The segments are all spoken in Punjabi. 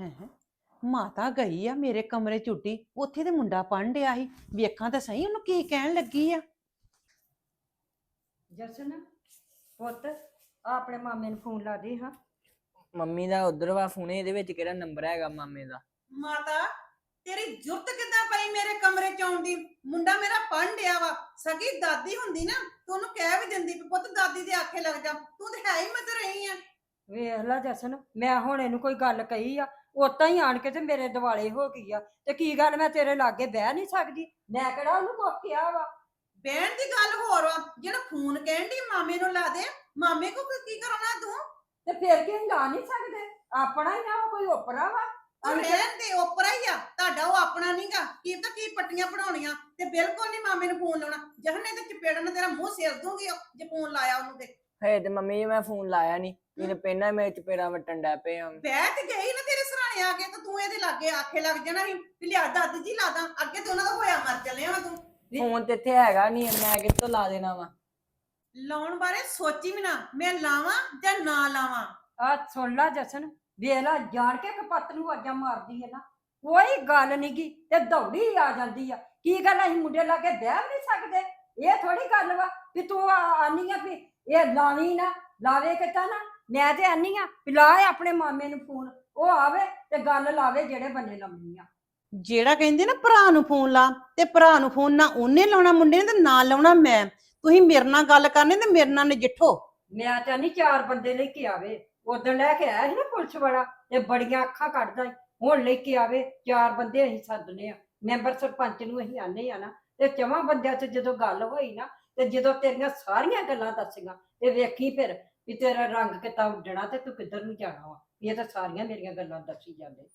ਹੈ? ਮਾਤਾ ਗਈ ਆ ਮੇਰੇ ਕਮਰੇ ਚ ਉੱਡੀ ਉੱਥੇ ਤੇ ਮੁੰਡਾ ਪੜ੍ਹਨ ਡਿਆ ਸੀ। ਵੇਖਾਂ ਤਾਂ ਸਹੀ ਉਹਨੂੰ ਕੀ ਕਹਿਣ ਲੱਗੀ ਆ। ਜਸਨ ਪੁੱਤ ਆ ਆਪਣੇ ਮਾਮੇ ਨੂੰ ਫੋਨ ਲਾ ਦੇ ਹਾਂ। ਮੰਮੀ ਦਾ ਉਧਰ ਵਾ ਫੋਨ ਇਹਦੇ ਵਿੱਚ ਕਿਹੜਾ ਨੰਬਰ ਹੈਗਾ ਮਾਮੇ ਦਾ? ਮਾਤਾ ਤੇਰੀ ਜੁਰਤ ਕਿੱਦਾਂ ਪਈ ਮੇਰੇ ਕਮਰੇ ਚ ਆਉਣ ਦੀ? ਮੁੰਡਾ ਮੇਰਾ ਪੜ੍ਹਨ ਡਿਆ ਵਾ। ਸਗੀ ਦਾਦੀ ਹੁੰਦੀ ਨਾ ਤੂੰ ਉਹਨੂੰ ਕਹਿ ਵੀ ਦਿੰਦੀ ਵੀ ਪੁੱਤ ਦਾਦੀ ਦੇ ਆਖੇ ਲੱਗ ਜਾ। ਤੂੰ ਤੇ ਹੈ ਹੀ ਮਤ ਰਹੀ ਆ। ਵੇਖ ਲੈ ਜਸਨ ਮੈਂ ਹੁਣ ਇਹਨੂੰ ਕੋਈ ਗੱਲ ਕਹੀ ਆ ਉਤਾਂ ਹੀ ਆਣ ਕੇ ਤੇ ਮੇਰੇ ਦਿਵਾਲੇ ਹੋ ਗਈ ਆ। ਤੇ ਕੀ ਗੱਲ ਮੈਂ ਤੇਰੇ ਲਾਗੇ ਬਹਿ ਨਹੀਂ ਸਕਦੀ? ਮੈਂ ਕਿਹੜਾ ਉਹਨੂੰ ਕੁਛ ਕਿਹਾ ਵਾ? ਬਹਿਣ ਦੀ ਗੱਲ ਹੋਰ ਵਾ ਜਿਹੜਾ ਫੋਨ ਕਹਿਣ ਦੀ ਮਾਮੇ ਨੂੰ ਲਾ ਦੇ ਮਾਮੇ ਕੋ ਕੀ ਕਰਾਉਣਾ ਤੂੰ? ਤੇ ਫਿਰ ਕੀ ਲਾ ਨਹੀਂ ਸਕਦੇ? ਆਪਣਾ ਹੀ ਨਾ ਉਹ ਕੋਈ ਓਪਰਾ ਵਾ। ਰਹਿਣ ਦੇ ਓਪਰਾ ਹੀ ਆ ਤੁਹਾਡਾ ਉਹ ਆਪਣਾ ਨਹੀਂਗਾ ਕੀ ਤਾਂ ਕੀ ਪੱਟੀਆਂ ਪੜਾਉਣੀਆਂ ਤੇ ਬਿਲਕੁਲ ਨਹੀਂ ਮਾਮੇ ਨੂੰ ਫੋਨ ਲਾਉਣਾ। ਜਹਨੇ ਤੇ ਚਪੇੜਨ ਤੇਰਾ ਮੂੰਹ ਸਿਰ ਦੂੰਗੀ ਉਹ, ਜੇ ਫੋਨ ਲਾਇਆ ਉਹਨੂੰ ਤੇ। ਹੇ ਤੇ ਮੰਮੀ ਜੀ ਮੈਂ ਫੋਨ ਲਾਇਆ ਨਹੀਂ ਇਹਨੇ ਪਹਿਲਾਂ ਮੇਰੇ ਚਪੇੜਾ ਵਟਣ ਡੈ ਪਏ ਆ। ਬਹਿ ਤੇ ਗਈ ਨਾ ਸਰਾਣੇ ਆ ਕੇ ਤਾਂ ਤੂੰ ਇਹਦੇ ਲਾਗੇ ਆਖੇ ਲੱਗ ਜਾਣਾ ਸੀ ਵੀ ਲਿਆ ਦਾਦੀ ਜੀ ਲਾ ਦਾਂ ਅੱਗੇ ਤੇ ਉਹਨਾਂ ਦਾ ਹੋਇਆ ਮਰ ਚੱਲਿਆ ਵਾ ਤੂੰ। ਫੋਨ ਤੇ ਇੱਥੇ ਹੈਗਾ ਨਹੀਂ ਮੈਂ ਕਿੱਥੋਂ ਲਾ ਦੇਣਾ ਵਾ? ਲਾਉਣ ਬਾਰੇ ਸੋਚੀ ਵੀ ਨਾ ਮੈਂ ਲਾਵਾਂ ਜਾਂ ਨਾ ਲਾਵਾਂ? ਆ ਸੁਣ ਲੈ ਜਸਨ ਵੇਖ ਲੈ ਜਾਣ ਕੇ ਕਪੱਤ ਨੂੰ ਆਜਾਂ ਮਾਰਦੀ ਹੈ ਨਾ ਕੋਈ ਗੱਲ ਨੀ ਗੀ ਤੇ ਦੌੜੀ ਆ ਜਾਂਦੀ ਆ। ਕੀ ਗੱਲ ਅਸੀਂ ਮੁੰਡੇ ਲਾਗੇ ਬਹਿ ਵੀ ਨਹੀਂ ਸਕਦੇ? ਇਹ ਥੋੜੀ ਗੱਲ ਵਾ ਵੀ ਤੂੰ ਆਨੀ ਆ ਵੀ ਇਹ ਲਾਵੀ ਨਾ ਲਾਵੇ ਕਿਤਾ ਨਾ? ਮੈਂ ਤੇ ਆਨੀ ਆ ਵੀ ਲਾ ਆਪਣੇ ਮਾਮੇ ਨੂੰ ਫੋਨ। ਉਹ ਆਵੇ ਤੇ ਗੱਲ ਲਾਵੇ ਜਿਹੜੇ ਬੰਨੇ ਲਾਉਣੀ ਆ। ਜਿਹੜਾ ਕਹਿੰਦੇ ਨਾ ਭਰਾ ਨੂੰ ਫੋਨ ਲਾ ਤੇ ਭਰਾ ਨੂੰ ਫੋਨ ਨਾ ਉਹਨੇ ਲਾਉਣਾ ਮੁੰਡੇ ਨੇ ਤੇ ਨਾ ਲਾਉਣਾ ਮੈਂ। ਤੁਸੀਂ ਮੇਰੇ ਨਾਲ ਗੱਲ ਕਰਨੀ ਤੇ ਮੇਰੇ ਨਾਲ ਨਜਿੱਠੋ। ਮੈਂ ਤਾਂ ਨਹੀਂ ਚਾਰ ਬੰਦੇ ਲੈ ਕੇ ਆਵੇ। ਉਦੋਂ ਲੈ ਕੇ ਆਇਆ ਸੀ ਨਾ ਪੁਲਿਸ ਵਾਲਾ ਤੇ ਬੜੀਆਂ ਅੱਖਾਂ ਕੱਢਦਾ ਸੀ। ਹੁਣ ਲੈ ਕੇ ਆਵੇ ਚਾਰ ਬੰਦੇ ਅਸੀਂ ਸੱਦਨੇ ਆ। ਮੈਂਬਰ ਸਰਪੰਚ ਨੂੰ ਅਸੀਂ ਆਨੇ ਆ ਨਾ। ਤੇ ਚਵਾਂ ਬੰਦਿਆਂ 'ਚ ਜਦੋਂ ਗੱਲ ਹੋਈ ਨਾ ਤੇ ਜਦੋਂ ਤੇਰੀਆਂ ਸਾਰੀਆਂ ਗੱਲਾਂ ਦੱਸੀਆਂ ਤੇ ਵੇਖੀ ਫਿਰ ਵੀ ਤੇਰਾ ਰੰਗ ਕਿਤਾ ਉੱਡਣਾ ਤੇ ਤੂੰ ਕਿੱਧਰ ਨੂੰ ਜਾਣਾ ਵਾ? ਇਹ ਤਾਂ ਸਾਰੀਆਂ ਮੇਰੀਆਂ ਗੱਲਾਂ ਦੱਸੀ ਜਾਂਦੇ।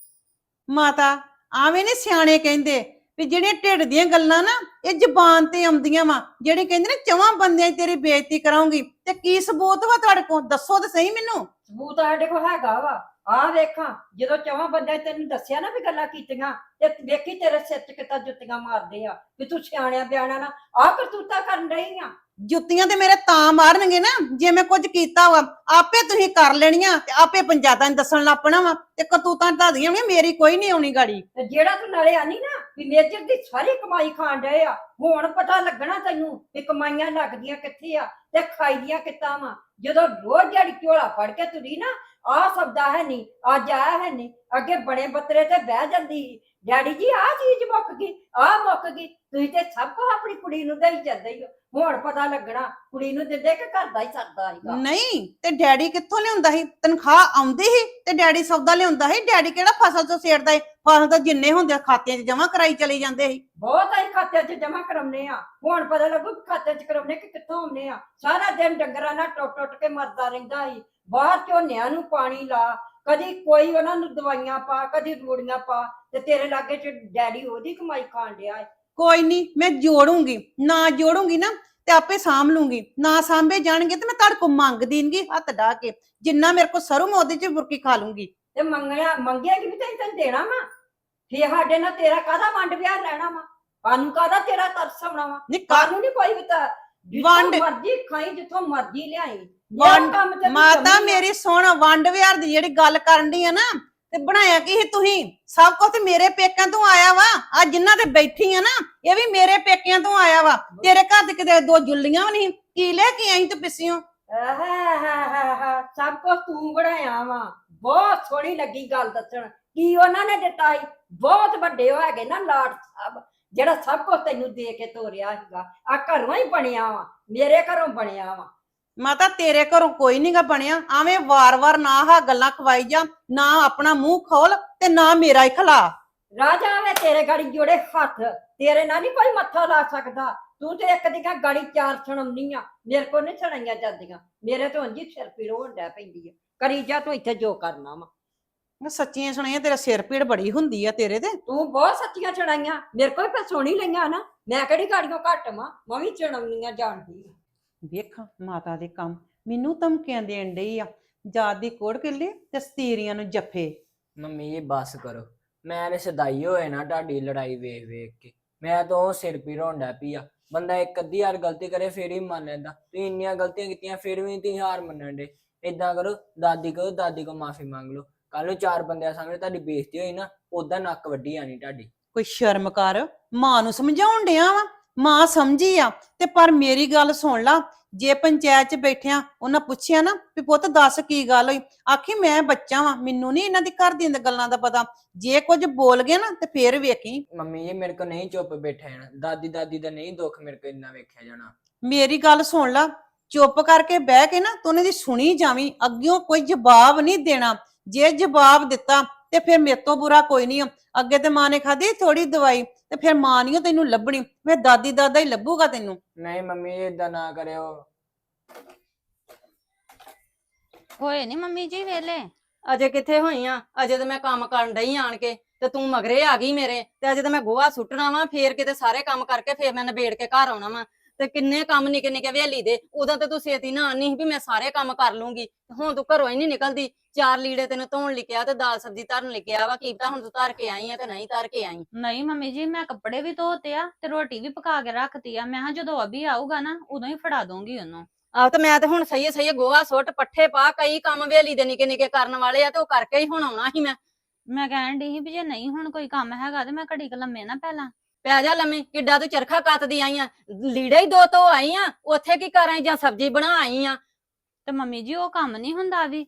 ਮਾਤਾ, ਆਵੇਂ ਨੇ ਸਿਆਣੇ ਕਹਿੰਦੇ ਵੀ ਜਿਹੜੀਆਂ ਢਿੱਡ ਦੀਆਂ ਗੱਲਾਂ ਨਾ ਇਹ ਜ਼ਬਾਨ ਤੇ ਆਉਂਦੀਆਂ ਵਾ। ਜਿਹੜੇ ਕਹਿੰਦੇ ਨੇ ਚਵਾਂ ਬੰਦਿਆਂ 'ਚ ਤੇਰੀ ਬੇਇੱਜ਼ਤੀ ਕਰਾਉਂਗੀ। ਤੇ ਕੀ ਸਬੂਤ ਵਾ ਤੁਹਾਡੇ ਕੋਲ? ਦੱਸੋ ਤੇ ਸਹੀ ਮੈਨੂੰ। ਸਬੂਤ ਸਾਡੇ ਕੋਲ ਹੈਗਾ ਵਾ। ਆਹ ਵੇਖਾਂ ਜਦੋਂ ਚਵਾਂ ਬੰਦਿਆਂ ਤੈਨੂੰ ਦੱਸਿਆ ਨਾ ਵੀ ਗੱਲਾਂ ਕੀਤੀਆਂ ਤੇ ਵੇਖੀ ਤੇਰੇ ਸਿਰ 'ਚ ਕਿਤਾ ਜੁੱਤੀਆਂ ਮਾਰਦੇ ਆ। ਵੀ ਤੂੰ ਸਿਆਣਿਆ ਬਿਆਣਾ ਨਾ ਆਹ ਕਰਤੂਤਾ ਕਰਨ ਰਹੀ ਆ। ਜੁੱਤੀਆਂ ਤੇ ਮੇਰੇ ਤਾਂ ਮਾਰਨਗੇ ਨਾ ਜੇ ਮੈਂ ਕੁਝ ਕੀਤਾ ਵਾ ਆਪੇ ਤੁਸੀਂ ਕਰ ਲੈਣੀਆਂ ਤੇ ਆਪੇ ਪੰਚਾਇਤਾਂ ਨੂੰ ਦੱਸਣ ਲੱਪਣਾ ਵਾ ਤੇ ਕਤੂਤਾਂ ਢਾਦੀਆਂ ਮੇਰੀ ਕੋਈ ਨਹੀਂ ਆਉਣੀ ਗਾੜੀ। ਤੇ ਜਿਹੜਾ ਤੂੰ ਨਾਲੇ ਆਨੀ ਨਾ ਵੀ ਮੇਜਰ ਦੀ ਸਾਰੀ ਕਮਾਈ ਖਾਣ ਡਏ ਆ। ਹੁਣ ਪਤਾ ਲੱਗਣਾ ਤੈਨੂੰ ਵੀ ਕਮਾਈਆਂ ਲੱਗਦੀਆਂ ਕਿੱਥੇ ਆ ਤੇ ਖਾਈਦੀਆਂ ਕਿੱਦਾਂ ਵਾ। ਜਦੋਂ ਰੋਜ਼ ਜਿਹੜੀ ਝੋਲਾ ਫੜ ਕੇ ਤੁਰੀ ਨਾ, ਆਹ ਸਬਦਾ ਹੈ ਨਹੀਂ ਅੱਜ ਆਇਆ ਹੈ ਨਹੀਂ ਅੱਗੇ ਬੜੇ ਬੱਤਰੇ ਤੇ ਬਹਿ ਜਾਂਦੀ ਸੀ। ਡੈਡੀ ਜੀ, ਆਹ ਚੀਜ਼ ਮੁੱਕ ਗਈ, ਆਹ ਮੁੱਕ ਗਈ। ਤੁਸੀਂ ਤੇ ਸਭ ਕੁਝ ਆਪਣੀ ਕੁੜੀ ਨੂੰ ਦੇਈ ਜਾਂਦੇ ਹੀ ਹੋ ਹੁਣ ਪਤਾ ਲੱਗਣਾ, ਕੁੜੀ ਨੂੰ ਦਿੰਦੇ ਕਿ ਘਰ ਦਾ ਹੀ ਸਰਦਾ ਹੈਗਾ ਨਹੀਂ, ਤੇ ਡੈਡੀ ਕਿੱਥੋਂ ਲਿਆਉਂਦਾ ਸੀ? ਤਨਖਾਹ ਆਉਂਦੀ ਸੀ ਤੇ ਡੈਡੀ ਸੌਦਾ ਲਿਆਉਂਦਾ ਸੀ? ਡੈਡੀ ਕਿਹੜਾ ਫਸਲ ਤੋਂ ਸੇੜਦਾ ਸੀ ਫਸਲ ਤਾਂ ਜਿੰਨੇ ਹੁੰਦੇ ਖਾਤਿਆਂ 'ਚ ਜਮਾ ਕਰਾਈ ਚਲੇ ਜਾਂਦੇ ਸੀ। ਬਹੁਤ ਅਸੀਂ ਖਾਤੇ 'ਚ ਜਮਾ ਕਰਾਉਨੇ ਆ ਹੁਣ ਪਤਾ ਲੱਗੂ ਖਾਤੇ 'ਚ ਕਰਾਉਨੇ ਕਿ ਕਿੱਥੋਂ ਆਉਨੇ ਆ। ਸਾਰਾ ਦਿਨ ਡੰਗਰਾਂ ਨਾਲ ਟੁੱਟ ਟੁੱਟ ਕੇ ਮਰਦਾ ਰਹਿੰਦਾ ਸੀ। ਬਾਹਰ ਝੋਨਿਆਂ ਨੂੰ ਪਾਣੀ ਲਾ ਕਦੀ ਕੋਈ ਉਹਨਾਂ ਨੂੰ ਦਵਾਈਆਂ ਪਾ ਕਦੀ ਰੂੜੀਆਂ ਪਾ ਤੇ ਤੇਰੇ ਲਾਗੇ 'ਚ ਡੈਡੀ ਉਹਦੀ ਕਮਾਈ ਖਾਣ ਡਿਆ ਏ। ਕੋਈ ਨਹੀਂ ਮੈਂ ਜੋੜੂੰਗੀ। ਨਾ ਜੋੜੂੰਗੀ ਨਾ ਤੇ ਆਪੇ ਸਾਂਭ ਲੂੰਗੀ। ਨਾ ਸਾਂਭੇ ਜਾਣਗੇ ਤੇ ਮੈਂ ਤੁਹਾਡੇ ਕੋਲ ਮੰਗ ਦੇਣਗੀ ਹੱਥ ਡਾ ਕੇ। ਜਿੰਨਾ ਮੇਰੇ ਕੋਲ ਸਰੂ ਮੈਂ ਉਹਦੇ 'ਚ ਬੁਰਕੀ ਖਾ ਲੂੰਗੀ। ਤੇ ਮੰਗਿਆ ਮੰਗਿਆ ਕਿ ਵੀ ਤੈਨੂੰ ਤੈਨੂੰ ਦੇਣਾ ਵਾ? ਫੇ ਸਾਡੇ ਨਾਲ ਤੇਰਾ ਕਾਹਦਾ ਵੰਡ ਵਿਆਹ ਲੈਣਾ ਵਾ? ਸਾਨੂੰ ਕਾਹਦਾ ਤੇਰਾ ਤਰਸ ਆਉਣਾ ਵਾ? ਨਹੀਂ ਕਾਨੂੰ ਨਹੀਂ ਕੋਈ ਵੀ ਤਾਂ ਵੰਡ- ਮਰਜ਼ੀ ਖਾਈ ਜਿੱਥੋਂ ਮਰਜ਼ੀ ਲਿਆਈ। ਵੰਡ- ਤੇ ਤੂੰ ਮਾਤਾ ਮੇਰੀ ਸੁਣ ਵੰਡ ਵਿਹਾਰ ਦੀ ਜਿਹੜੀ ਗੱਲ ਕਰਨ ਦੀ ਆ ਨਾ ਤੇ ਬਣਾਇਆ ਕੀ ਸੀ ਤੁਸੀਂ? ਸਭ ਕੁਝ ਤੇ ਮੇਰੇ ਪੇਕਿਆਂ ਤੋਂ ਆਇਆ ਵਾ। ਆ ਜਿਨ੍ਹਾਂ ਤੇ ਬੈਠੀ ਆ ਨਾ ਇਹ ਵੀ ਮੇਰੇ ਪੇਕਿਆਂ ਤੋਂ ਆਇਆ ਵਾ। ਤੇਰੇ ਘਰ ਦੇ ਕਿਤੇ ਦੋ ਜੁੱਲੀਆਂ ਵੀ ਨਹੀਂ ਕੀ ਲੈ ਕੇ ਆਈ ਤੂੰ ਪਿੱਛਿਓਂ? ਸਭ ਕੁਝ ਤੂੰ ਬਣਾਇਆ ਵਾ। ਬਹੁਤ ਸੋਹਣੀ ਲੱਗੀ ਗੱਲ ਦੱਸਣ। ਕੀ ਉਹਨਾਂ ਨੇ ਦਿੱਤਾ ਸੀ? ਬਹੁਤ ਵੱਡੇ ਹੋ ਹੈਗੇ ਨਾ ਲਾਟ ਸਾਹਿਬ ਜਿਹੜਾ ਸਭ ਕੁਝ ਤੈਨੂੰ ਦੇ ਕੇ ਤੋਰਿਆ ਸੀਗਾ। ਆ ਘਰੋਂ ਹੀ ਬਣਿਆ ਵਾ ਮੇਰੇ ਘਰੋਂ ਬਣਿਆ ਵਾ। ਮਾਤਾ ਤੇਰੇ ਘਰੋਂ ਕੋਈ ਨਹੀਂਗਾ ਬਣਿਆ। ਆਵੇਂ ਵਾਰ-ਵਾਰ ਨਾ ਆਹ ਗੱਲਾਂ ਖਵਾਈ ਜਾ ਨਾ ਆਪਣਾ ਮੂੰਹ ਖੋਲ ਤੇ ਨਾ ਮੇਰਾ ਹੀ ਖਲਾ। ਰਾਜਾ ਵੇ ਤੇਰੇ ਗਾੜੀ ਜੋੜੇ ਹੱਥ ਤੇਰੇ ਨਾਲ ਨਹੀਂ ਕੋਈ ਮੱਥਾ ਲਾ ਸਕਦਾ। ਤੂੰ ਤੇ ਇੱਕ ਦੀਆਂ ਗਾੜੀ ਚਾਰ ਸੁਣਾਉਣੀ ਆ ਮੇਰੇ ਕੋਲ ਨਹੀਂ ਸੁਣਾਈਆਂ ਜਾਂਦੀਆਂ। ਮੇਰੇ ਤੋਂ ਹੀ ਸਿਰ ਪੀੜ ਹੋਣ ਡੈ ਪੈਂਦੀ ਆ। ਕਰੀ ਜਾ ਤੂੰ ਇੱਥੇ ਜੋ ਕਰਨਾ ਵਾ। ਮੈਂ ਸੱਚੀਆਂ ਸੁਣਾਈਆਂ ਤੇਰਾ ਸਿਰ ਪੀੜ ਬੜੀ ਹੁੰਦੀ ਆ ਤੇਰੇ ਤੇ। ਤੂੰ ਬਹੁਤ ਸੱਚੀਆਂ ਚੜਾਈਆਂ। ਮੇਰੇ ਕੋਲ ਫਿਰ ਸੋਣੀ ਲਈਆਂ ਨਾ। ਮੈਂ ਕਿਹੜੀ ਗਾੜੀਆਂ ਘੱਟ ਵਾਂ? ਮੈਂ ਵੀ ਚੜਾਉਣੀਆਂ ਜਾਣਦੀ ਆਂ। ਵੇਖਾਂ ਮਾਤਾ ਦੇ ਕੰਮ ਮੈਨੂੰ ਧਮਕੀਆਂ ਦੇਣ ਡਈ ਆ। ਜਾਤ ਦੀ ਕੋੜ ਕਿੱਲੇ ਤੇ ਸਤੀਰੀਆਂ ਨੂੰ ਜੱਫੇ। ਮੰਮੀ ਜੀ ਬਸ ਕਰੋ। ਮੈਂ ਤੇ ਸਦਾਈ ਹੋਏ ਨਾ ਤੁਹਾਡੀ ਲੜਾਈ ਵੇਖ ਵੇਖ ਕੇ। ਮੈਂ ਤਾਂ ਉਹ ਸਿਰ ਪੀੜ ਹੋਣ ਡੈ ਪਈ ਆ। ਬੰਦਾ ਇੱਕ ਅੱਧੀ ਵਾਰ ਗਲਤੀ ਕਰੇ ਫੇਰ ਹੀ ਮੰਨ ਲੈਂਦਾ। ਤੁਸੀਂ ਇੰਨੀਆਂ ਗਲਤੀਆਂ ਕੀਤੀਆਂ ਫੇਰ ਵੀ ਤੁਸੀਂ ਹਾਰ ਮੰਨਣ ਦੇ ਇਦਾਂ ਕਰੋ ਦਾਦੀ ਕੋ ਦਾਦੀ ਕੋ ਮਾਫੀ ਮੰਗ ਲਓ। ਕੱਲ ਨੂੰ ਚਾਰ ਬੰਦਿਆਂ ਸਾਹਮਣੇ ਤੁਹਾਡੀ ਬੇਇੱਜ਼ਤੀ ਹੋਈ ਨਾ ਉਦਾਂ ਨੱਕ ਵੱਡੀ ਆਣੀ ਤੁਹਾਡੀ। ਕੋਈ ਸ਼ਰਮ ਕਰ ਮਾਂ ਨੂੰ ਸਮਝਾਉਣ ਡਿਆ ਵਾ। ਮਾਂ ਸਮਝੀ ਆ ਤੇ ਪਰ ਮੇਰੀ ਗੱਲ ਸੁਣ ਲਾ ਜੇ ਪੰਚਾਇਤ 'ਚ ਬੈਠਿਆ ਉਹਨਾਂ ਪੁੱਛਿਆ ਨਾ ਵੀ ਪੁੱਤ ਦੱਸ ਕੀ ਗੱਲ ਹੋਈ? ਆਖੀ ਮੈਂ ਬੱਚਾ ਵਾਂ ਮੈਨੂੰ ਨਹੀਂ ਇਹਨਾਂ ਦੀ ਘਰ ਦੀਆਂ ਗੱਲਾਂ ਦਾ ਪਤਾ। ਜੇ ਕੁਝ ਬੋਲ ਗਏ ਨਾ ਤੇ ਫੇਰ ਵੇਖੀ। ਮੰਮੀ ਜੀ ਮੇਰੇ ਕੋ ਨਹੀਂ ਚੁੱਪ ਬੈਠਾ ਜਾਣਾ ਦਾਦੀ ਦਾਦੀ ਦਾ ਨਹੀਂ ਦੁੱਖ ਮੇਰੇ ਕੋ ਇੰਨਾ ਵੇਖਿਆ ਜਾਣਾ। ਮੇਰੀ ਗੱਲ ਸੁਣ ਲਾ ਚੁੱਪ ਕਰਕੇ ਬਹਿ ਕੇ ਨਾ ਤੂੰ ਉਹਨਾਂ ਦੀ ਸੁਣੀ ਜਾਵੀਂ ਅੱਗਿਓਂ ਕੋਈ ਜਵਾਬ ਨਹੀਂ ਦੇਣਾ। ਜੇ ਜਵਾਬ ਦਿੱਤਾ ਤੇ ਫਿਰ ਮੇਰੇ ਤੋਂ ਬੁਰਾ ਕੋਈ ਨਹੀਂ ਆ। ਅੱਗੇ ਤੇ ਮਾਂ ਨੇ ਖਾਧੀ ਥੋੜੀ ਦਵਾਈ ਤੇ ਫਿਰ ਮਾਂ ਨਹੀਂ ਤੈਨੂੰ ਲੱਭਣੀ ਫਿਰ ਦਾਦੀ ਦਾਦਾ ਹੀ ਲੱਭੂਗਾ ਤੈਨੂੰ। ਨਹੀਂ ਮੰਮੀ ਇਦਾਂ ਨਾ ਕਰਿਓ। ਹੋਏ ਨਹੀਂ ਮੰਮੀ ਜੀ ਵੇਲੇ? ਅਜੇ ਕਿੱਥੇ ਹੋਈ ਆ ਅਜੇ ਤਾਂ ਮੈਂ ਕੰਮ ਕਰਨ ਡਈ ਆਣ ਕੇ ਤੇ ਤੂੰ ਮਗਰੇ ਆ ਗਈ ਮੇਰੇ ਤੇ ਅਜੇ ਤਾਂ ਮੈਂ ਗੋਹਾ ਸੁੱਟਣਾ ਵਾ ਫੇਰ ਕਿਤੇ ਸਾਰੇ ਕੰਮ ਕਰਕੇ ਫੇਰ ਮੈਂ ਨਿਬੇੜ ਕੇ ਘਰ ਆਉਣਾ ਵਾ। ਤੇ ਕਿੰਨੇ ਕੰਮ ਨਿੱਕੇ ਨਿੱਕੇ ਵੇਲੀ ਦੇ ਉਦੋਂ ਤੇ ਤੂੰ ਛੇਤੀ ਨਾ ਆਨੀ ਵੀ ਮੈਂ ਸਾਰੇ ਕੰਮ ਕਰ ਲੂੰਗੀ। ਹੁਣ ਤੂੰ ਘਰੋਂ ਹੀ ਨਹੀਂ ਨਿਕਲਦੀ। ਚਾਰ ਲੀੜੇ ਤੈਨੂੰ ਧੋਣ ਲਿਖਿਆ ਤੇ ਦਾਲ ਸਬਜ਼ੀ ਧਰਨ ਲਿਖਿਆ ਵਾ ਕੀ ਪਤਾ ਹੁਣ ਤੂੰ ਧਰ ਕੇ ਆਈ ਆ ਤੇ ਨਹੀਂ ਧਰ ਕੇ ਆਈ। ਨਹੀਂ ਮੰਮੀ ਜੀ ਮੈਂ ਕੱਪੜੇ ਵੀ ਧੋਤੇ ਆ ਤੇ ਰੋਟੀ ਵੀ ਪਕਾ ਕੇ ਰੱਖਤੀ ਆ। ਮੈਂ ਕਿਹਾ ਜਦੋਂ ਅਭੀ ਆਊਗਾ ਨਾ ਉਦੋਂ ਹੀ ਫੜਾ ਦੂੰਗੀ ਉਹਨੂੰ। ਆਹ ਤੇ ਮੈਂ ਤੇ ਹੁਣ ਸਹੀ ਸਹੀ ਗੋਹਾ ਸੁੱਟ ਪੱਠੇ ਪਾ ਕਈ ਕੰਮ ਵੇਲੀ ਦੇ ਨਿੱਕੇ ਨਿੱਕੇ ਕਰਨ ਵਾਲੇ ਆ ਤੇ ਉਹ ਕਰਕੇ ਹੀ ਹੁਣ ਆਉਣਾ ਸੀ ਮੈਂ। ਮੈਂ ਕਹਿਣ ਦੀ ਸੀ ਵੀ ਜੇ ਨਹੀਂ ਹੁਣ ਕੋਈ ਕੰਮ ਹੈਗਾ ਤੇ ਮੈਂ ਘੜੀ ਕੁ ਲੰਮੇ ਨਾ ਪਹਿਲਾਂ। ਪੈ ਜਾ ਲੰਮੀ ਕਿੱਡਾ ਤੂੰ ਚਰਖਾ ਕੱਤਦੀ ਆਈ ਆ। ਲੀੜੇ ਹੀ ਦੋ ਤੋਂ ਆਈ ਆ ਉੱਥੇ ਕੀ ਕਰ ਆਈ ਜਾਂ ਸਬਜ਼ੀ ਬਣਾ ਆਈ ਆ। ਤੇ ਮੰਮੀ ਜੀ ਉਹ ਕੰਮ ਨਹੀਂ ਹੁੰਦਾ ਵੀ।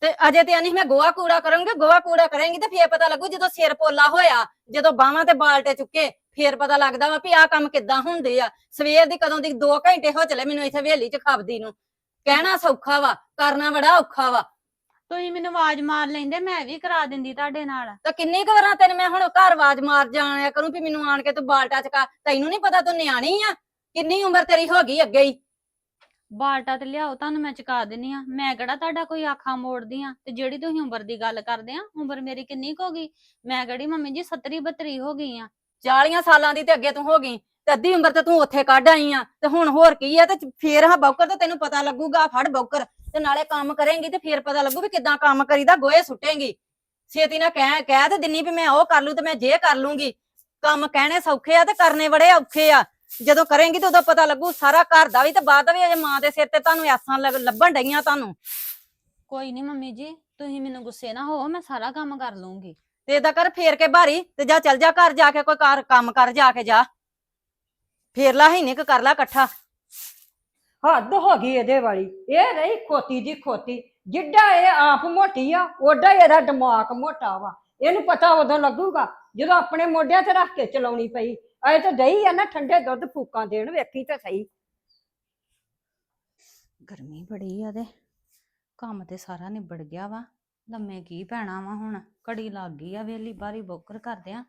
ਤੇ ਅਜੇ ਤੇ ਨਹੀਂ ਮੈਂ ਗੋਹਾ ਕੂੜਾ ਕਰਾਂਗੀ ਗੋਹਾ ਕੂੜਾ ਕਰਾਂਗੀ ਤੇ ਫੇਰ ਪਤਾ ਲੱਗੂ ਜਦੋਂ ਸਿਰ ਪੋਲਾ ਹੋਇਆ ਜਦੋਂ ਬਾਹਾਂ ਤੇ ਬਾਲਟੇ ਚੁੱਕੇ ਫੇਰ ਪਤਾ ਲੱਗਦਾ ਵਾ ਵੀ ਆਹ ਕੰਮ ਕਿੱਦਾਂ ਹੁੰਦੇ ਆ। ਸਵੇਰ ਦੀ ਕਦੋਂ ਦੀ 2 ਘੰਟੇ ਹੋ ਚਲੇ ਮੈਨੂੰ ਇੱਥੇ ਹਵੇਲੀ 'ਚ ਖਾਬਦੀ ਨੂੰ। ਕਹਿਣਾ ਸੌਖਾ ਵਾ ਕਰਨਾ ਬੜਾ ਔਖਾ ਵਾ। ਤੁਸੀਂ ਮੈਨੂੰ ਆਵਾਜ਼ ਮਾਰ ਲੈਂਦੇ ਮੈਂ ਵੀ ਕਰਾ ਦਿੰਦੀ ਤੁਹਾਡੇ ਨਾਲ। ਤਾਂ ਕਿੰਨੀ ਕੁ ਵਾਰਾਂ ਤੈਨੂੰ ਮੈਂ ਹੁਣ ਘਰ ਆਵਾਜ਼ ਮਾਰ ਜਾਣਿਆ ਕਰੂੰ ਵੀ ਮੈਨੂੰ ਆਣ ਕੇ ਤੂੰ ਬਾਲਟਾ ਚਕਾ ਤੈਨੂੰ ਨਹੀਂ ਪਤਾ ਤੂੰ ਨਿਆਣੀ ਆ ਕਿੰਨੀ ਉਮਰ ਤੇਰੀ ਹੋ ਗਈ ਅੱਗੇ ਹੀ। ਬਾਲਟਾ ਤੇ ਲਿਆਓ ਤੁਹਾਨੂੰ ਮੈਂ ਚੁਕਾ ਦਿੰਨੀ ਆ। ਮੈਂ ਕਿਹੜਾ ਤੁਹਾਡਾ ਕੋਈ ਆਖਾਂ ਮੋੜਦੀ ਆ? ਤੇ ਜਿਹੜੀ ਤੁਸੀਂ ਉਮਰ ਦੀ ਗੱਲ ਕਰਦੇ ਆ ਉਮਰ ਮੇਰੀ ਕਿੰਨੀ ਕੁ ਹੋ ਗਈ? ਮੈਂ ਕਿਹੜੀ ਮੰਮੀ ਜੀ 70 32 ਹੋ ਗਈ ਆ। 40 ਸਾਲਾਂ ਦੀ ਤੇ ਅੱਗੇ ਤੂੰ ਹੋ ਗਈ ਤੇ ਅੱਧੀ ਉਮਰ ਤੇ ਤੂੰ ਉੱਥੇ ਕੱਢ ਆਈ ਆ। ਤੇ ਹੁਣ ਹੋਰ ਕੀ ਆ? ਤੇ ਫੇਰ ਹਾਂ ਬੌਕਰ ਤੇ ਤੈਨੂੰ ਪਤਾ ਲੱਗੂਗਾ ਫੜ ਬੌਕਰ। ਤੇ ਨਾਲੇ ਕੰਮ ਕਰੇਂਗੀ ਤੇ ਫੇਰ ਪਤਾ ਲੱਗੂ ਵੀ ਕਿੱਦਾਂ ਕੰਮ ਕਰੀਦਾ ਗੋਏ ਸੁੱਟੇਂਗੀ। ਛੇਤੀ ਨਾ ਕਹਿ ਕਹਿ ਤੇ ਦਿੰਨੀ ਵੀ ਮੈਂ ਉਹ ਕਰ ਲੂ ਤੇ ਮੈਂ ਜੇ ਕਰ ਲੂੰਗੀ ਕੰਮ ਕਹਿਣੇ ਸੌਖੇ ਆ ਤੇ ਕਰਨੇ ਬੜੇ ਔਖੇ ਆ। ਜਦੋਂ ਕਰੇਂਗੀ ਤੇ ਉਦੋਂ ਪਤਾ ਲੱਗੂ ਸਾਰਾ ਘਰ ਦਾ ਵੀ ਤੇ ਬਾਅਦ ਦਾ ਵੀ ਅਜੇ ਮਾਂ ਦੇ ਸਿਰ ਤੇ ਤੁਹਾਨੂੰ ਐਸਾਂ ਲੱਭਣ ਡਈਆਂ ਤੁਹਾਨੂੰ। ਕੋਈ ਨਹੀਂ ਮੰਮੀ ਜੀ ਤੁਸੀਂ ਮੈਨੂੰ ਗੁੱਸੇ ਨਾ ਹੋ ਮੈਂ ਸਾਰਾ ਕੰਮ ਕਰ ਲੂੰਗੀ ਤੇ ਏਦਾਂ ਕਰ ਫੇਰ ਕੇ ਭਾਰੀ ਤੇ ਜਾ ਚੱਲ ਜਾ ਘਰ ਜਾ ਕੇ ਕੋਈ ਕੰਮ ਕਰ ਜਾ ਕੇ ਜਾ। ਫੇਰ ਲਾ ਹੀ ਨਿਕ ਕਰ ਲਾ ਇਕੱਠਾ। ਹੱਦ ਹੋ ਗਈ ਇਹਦੇ ਵਾਲੀ। ਇਹ ਰਹੀ ਖੋਤੀ ਦੀ ਖੋਤੀ। ਜਿੱਡਾ ਇਹ ਆਪ ਮੋਟੀ ਆ ਓਡਾ ਹੀ ਇਹਦਾ ਦਿਮਾਗ ਮੋਟਾ ਵਾ। ਇਹਨੂੰ ਪਤਾ ਉਦੋਂ ਲੱਗੂਗਾ ਜਦੋਂ ਆਪਣੇ ਮੋਢਿਆਂ ਤੇ ਰੱਖ ਕੇ ਚਲਾਉਣੀ ਪਈ। ਐ ਤਾਂ ਦਈ ਆ ਨਾ, ਠੰਡੇ ਦੁੱਧ ਫੂਕਾਂ ਦੇਣ, ਵੇਖੀ ਤੇ ਸਹੀ। ਗਰਮੀ ਬੜੀ ਆ ਤੇ। ਕੰਮ ਤੇ ਸਾਰਾ ਨਿਬੜ ਗਿਆ ਵਾ। ਲੰਮੇ ਕੀ ਪੈਣਾ ਵਾ ਹੁਣ। ਘੜੀ ਲੱਗ ਗਈ ਆ, ਵੇਲੀ ਬਾਰੀ ਬੋਕਰ ਕਰਦਿਆਂ ਆ।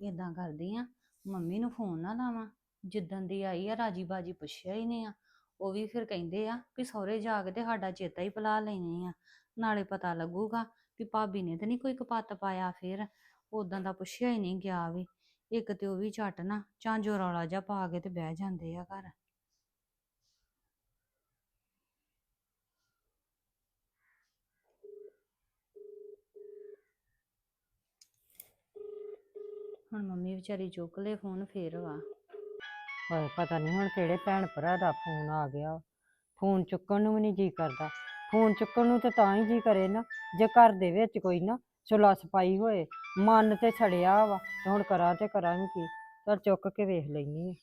ਇਦਾਂ ਕਰਦੀ ਆ, ਮੰਮੀ ਨੂੰ ਫੋਨ ਨਾ ਲਾਵਾਂ। ਜਿੱਦਣ ਦੀ ਆਈ ਆ ਰਾਜੀ ਬਾਜੀ ਪੁੱਛਿਆ ਹੀ ਨਹੀਂ ਆ। ਉਹ ਵੀ ਫਿਰ ਕਹਿੰਦੇ ਆ ਵੀ ਸਹੁਰੇ ਜਾ ਕੇ ਤੇ ਸਾਡਾ ਚੇਤਾ ਹੀ ਭੁਲਾ ਲੈਣੇ ਆ। ਨਾਲੇ ਪਤਾ ਲੱਗੂਗਾ ਵੀ ਭਾਬੀ ਨੇ ਤੇ ਨਹੀਂ ਕੋਈ ਕਪੱਤ ਪਾਇਆ ਫਿਰ। ਉਦਾਂ ਦਾ ਪੁੱਛਿਆ ਹੀ ਨਹੀਂ ਗਿਆ ਵੀ। ਇੱਕ ਤੇ ਉਹ ਵੀ ਝੱਟ ਨਾ ਝਾਂਜੋ ਰੌਲਾ ਜਾ ਪਾ ਕੇ ਤੇ ਬਹਿ ਜਾਂਦੇ ਆ ਘਰ। ਹੁਣ ਮੰਮੀ ਵਿਚਾਰੀ ਚੁੱਕ ਲੇ ਫੋਨ ਫੇਰ ਵਾ। ਹਾਏ ਪਤਾ ਨਹੀਂ ਹੁਣ ਕਿਹੜੇ ਭੈਣ ਭਰਾ ਦਾ ਫੋਨ ਆ ਗਿਆ। ਫੋਨ ਚੁੱਕਣ ਨੂੰ ਵੀ ਨਹੀਂ ਜੀ ਕਰਦਾ। ਫੋਨ ਚੁੱਕਣ ਨੂੰ ਤੇ ਤਾਂ ਹੀ ਜੀ ਕਰੇ ਨਾ ਜੇ ਘਰ ਦੇ ਵਿੱਚ ਕੋਈ ਨਾ ਸੁਲਾ ਸਫ਼ਾਈ ਹੋਏ ਮਨ ਤੇ ਛੜਿਆ ਵਾ ਤੇ ਹੁਣ ਕਰਾਂ ਤੇ ਕਰਾਂ ਵੀ ਕੀ ਚਲ ਚੁੱਕ ਕੇ ਵੇਖ ਲੈਣੀ ਆ।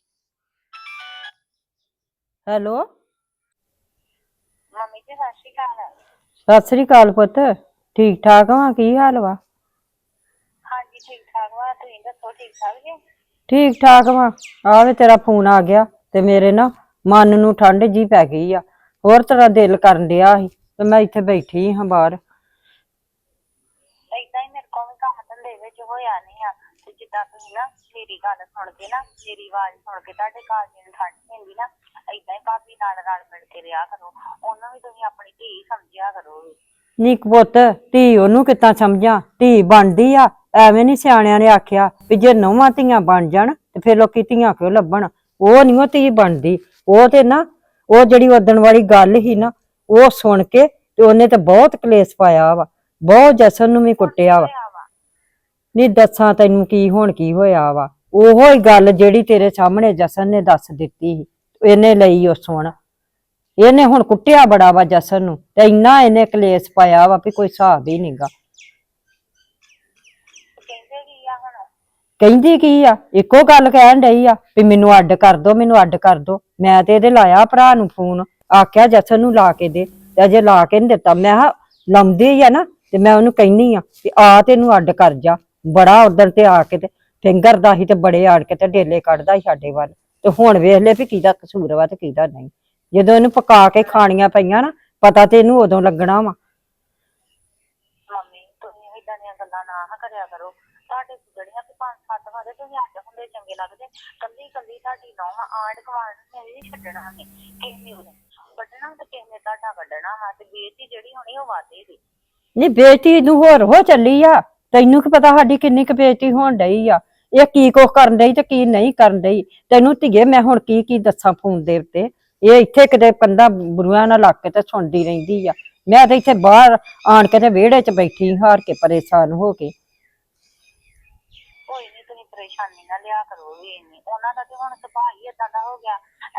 ਹੈਲੋ? ਮੰਮੀ ਜੀ ਸਤਿ ਸ਼੍ਰੀ ਅਕਾਲ। ਸਤਿ ਸ੍ਰੀ ਅਕਾਲ ਪੁੱਤ ਠੀਕ ਠਾਕ ਵਾ ਕੀ ਹਾਲ ਵਾ? ਹਾਂਜੀ ਠੀਕ ਠਾਕ ਵਾ ਤੁਸੀਂ ਦੱਸੋ ਠੀਕ ਠਾਕ ਜੀ? ਠੀਕ ਠਾਕ ਵਾ ਆਵੇ ਤੇਰਾ ਫੋਨ ਆ ਗਿਆ ਤੇ ਮੇਰੇ ਨਾ ਮਨ ਨੂੰ ਠੰਡ ਜੀ ਪੈ ਗਈ ਆ। ਹੋਰ ਤੇਰਾ ਦਿਲ ਕਰਨ ਡਿਆ ਸੀ ਤੇ ਮੈਂ ਇੱਥੇ ਬੈਠੀ ਹਾਂ ਬਾਹਰ। ਏਦਾਂ ਹੀ ਮੇਰੇ ਕੋਲ ਵੀ ਕੰਮ ਧੰਦੇ ਵਿੱਚ ਹੋਇਆ ਨਹੀਂ ਆ। ਤੇ ਜਿੱਦਾਂ ਤੁਸੀਂ ਨਾ ਮੇਰੀ ਗੱਲ ਸੁਣ ਕੇ ਨਾ ਮੇਰੀ ਆਵਾਜ਼ ਸੁਣ ਕੇ ਤੁਹਾਡੇ ਘਰ ਦੀ ਠੰਡ ਪੈਂਦੀ ਨਾ ਏਦਾਂ ਹੀ ਭਾਬੀ ਨਾਲ ਰਲ ਮਿਲ ਕੇ ਰਿਹਾ ਕਰੋ। ਉਹਨੂੰ ਵੀ ਤੁਸੀਂ ਆਪਣੀ ਧੀ ਸਮਝਿਆ ਕਰੋ। ਨੀਕ ਪੁੱਤ ਧੀ ਉਹਨੂੰ ਕਿੱਦਾਂ ਸਮਝਾਂ? ਧੀ ਬਣਦੀ ਆ ਐਵੇਂ ਨਹੀਂ ਸਿਆਣਿਆਂ ਨੇ ਆਖਿਆ ਵੀ ਜੇ ਨੌਵਾਂ ਧੀਆਂ ਬਣ ਜਾਣ ਤੇ ਫਿਰ ਲੋਕੀ ਧੀਆਂ ਕਿਉਂ ਲੱਭਣ? ਉਹ ਨਹੀਂ ਉਹ ਧੀ ਬਣਦੀ। ਉਹ ਤੇ ਨਾ, ਉਹ ਜਿਹੜੀ ਉਦਣ ਵਾਲੀ ਗੱਲ ਸੀ ਨਾ, ਉਹ ਸੁਣ ਕੇ ਤੇ ਉਹਨੇ ਤੇ ਬਹੁਤ ਕਲੇਸ਼ ਪਾਇਆ ਵਾ, ਬਹੁਤ ਜਸਨ ਨੂੰ ਵੀ ਕੁੱਟਿਆ ਵਾ। ਹੋਇਆ ਵਾ ਨਹੀਂ ਦੱਸਾਂ ਤੈਨੂੰ ਕੀ ਹੁਣ ਕੀ ਹੋਇਆ ਵਾ। ਉਹੋ ਹੀ ਗੱਲ ਜਿਹੜੀ ਤੇਰੇ ਸਾਹਮਣੇ ਜਸਨ ਨੇ ਦੱਸ ਦਿੱਤੀ ਸੀ, ਇਹਨੇ ਲਈ ਉਹ ਸੁਣ। ਇਹਨੇ ਹੁਣ ਕੁੱਟਿਆ ਬੜਾ ਵਾ ਜਸਨ ਨੂੰ ਤੇ ਇੰਨਾ ਇਹਨੇ ਕਲੇਸ਼ ਪਾਇਆ ਵਾ ਵੀ ਕੋਈ ਹਿਸਾਬ ਹੀ ਨਹੀਂਗਾ ਕਹਿੰਦੀ ਕੀ ਆ? ਇੱਕੋ ਗੱਲ ਕਹਿਣ ਡਈ ਆ ਵੀ ਮੈਨੂੰ ਅੱਡ ਕਰ ਦੋ, ਮੈਨੂੰ ਅੱਡ ਕਰ ਦੋ। ਮੈਂ ਤੇ ਇਹਦੇ ਲਾਇਆ ਭਰਾ ਨੂੰ ਫੋਨ। ਆਖਿਆ, ਜਸਨ ਨੂੰ ਲਾ ਕੇ ਦੇ। ਤੇ ਅਜੇ ਲਾ ਕੇ ਨਹੀਂ ਦਿੱਤਾ। ਮੈਂ ਕਿਹਾ ਲਾਉਂਦੀ ਹੀ ਆ ਨਾ? ਤੇ ਮੈਂ ਉਹਨੂੰ ਕਹਿਨੀ ਆ ਵੀ ਆ ਤੇ ਅੱਡ ਕਰ ਜਾ। ਬੜਾ ਉਧਰ ਤੇ ਆ ਕੇ ਤੇ ਫਿੰਗਰ ਦਾ ਹੀ ਤੇ ਬੜੇ ਆੜ ਕੇ ਤੇ ਡੇਲੇ ਕੱਢਦਾ ਸੀ ਸਾਡੇ ਵੱਲ। ਤੇ ਹੁਣ ਵੇਖ ਲੈ ਵੀ ਕਿਹਦਾ ਕਸੂਰ ਵਾ ਤੇ ਕਿਹਦਾ ਨਹੀਂ। ਜਦੋਂ ਇਹਨੂੰ ਪਕਾ ਕੇ ਖਾਣੀਆਂ ਪਈਆਂ ਨਾ, ਪਤਾ ਤੇ ਇਹਨੂੰ ਉਦੋਂ ਲੱਗਣਾ ਵਾ। ਮੰਮੀ, ਤੁਸੀਂ ਏਦਾਂ ਦੀਆਂ ਗੱਲਾਂ ਨਾ ਕਰਿਆ ਕਰੋ। ਤੁਹਾਡੇ ਜਿਹੜੀਆਂ ਕਿ ਪੰਜ ਸੱਤ ਵਾਰੇ ਤੁਸੀਂ ਅੱਡ ਹੁੰਦੇ ਚੰਗੇ ਲੱਗਦੇ। ਕੱਲੀ ਕੱਲੀ ਤੁਹਾਡੀ ਨੌਂ ਆਂਢ ਗੁਆਂਢ ਨੇ ਵੀ ਛੱਡਣਾ ਨਹੀਂ ਕਿਸੇ ਨੇ ਉਹਨੇ ਵੱਢਣਾ ਤੇ ਕਿਸੇ ਨੇ ਤੁਹਾਡਾ ਵੱਢਣਾ ਵਾ ਤੇ ਬੇਇੱਜ਼ਤੀ ਜਿਹੜੀ ਹੋਣੀ ਉਹ ਵਾਦੇ ਦੀ। ਨਹੀਂ, ਬੇਇੱਜ਼ਤੀ ਨੂੰ ਹੋਰ ਹੋ ਚੱਲੀ ਆ। ਤੈਨੂੰ ਕੀ ਪਤਾ ਸਾਡੀ ਕਿੰਨੀ ਕੁ ਬੇਇੱਜ਼ਤੀ ਹੋਣ ਡਈ ਆ। ਇਹ ਕੀ ਕੁਛ ਕਰਨ ਡਈ ਤੇ ਕੀ ਨਹੀਂ ਕਰਨ ਡਈ। ਤੈਨੂੰ ਧੀਏ, ਮੈਂ ਹੁਣ ਕੀ ਕੀ ਦੱਸਾਂ ਫੋਨ ਦੇ ਉੱਤੇ? ਇਹ ਇੱਥੇ ਕਿਤੇ ਕੰਦਾ ਬੁਰੀਆਂ ਨਾਲ ਲੱਗ ਕੇ ਤੇ ਸੁਣਦੀ ਰਹਿੰਦੀ ਆ। ਮੈਂ ਤੇ ਇੱਥੇ ਬਾਹਰ ਆਣ ਕੇ ਤੇ ਵਿਹੜੇ 'ਚ ਬੈਠੀ, ਹਾਰ ਕੇ ਪਰੇਸ਼ਾਨ ਹੋ ਕੇ। ਪਰੇਸ਼ਾਨੀ ਨਾ ਲਿਆ ਕਰੋ ਵੀ ਇੰਨੀ। ਉਹਨਾਂ ਦਾ ਤੇ ਹੁਣ ਸੁਭਾਅ ਹੀ ਏਦਾਂ ਦਾ ਹੋ ਗਿਆ।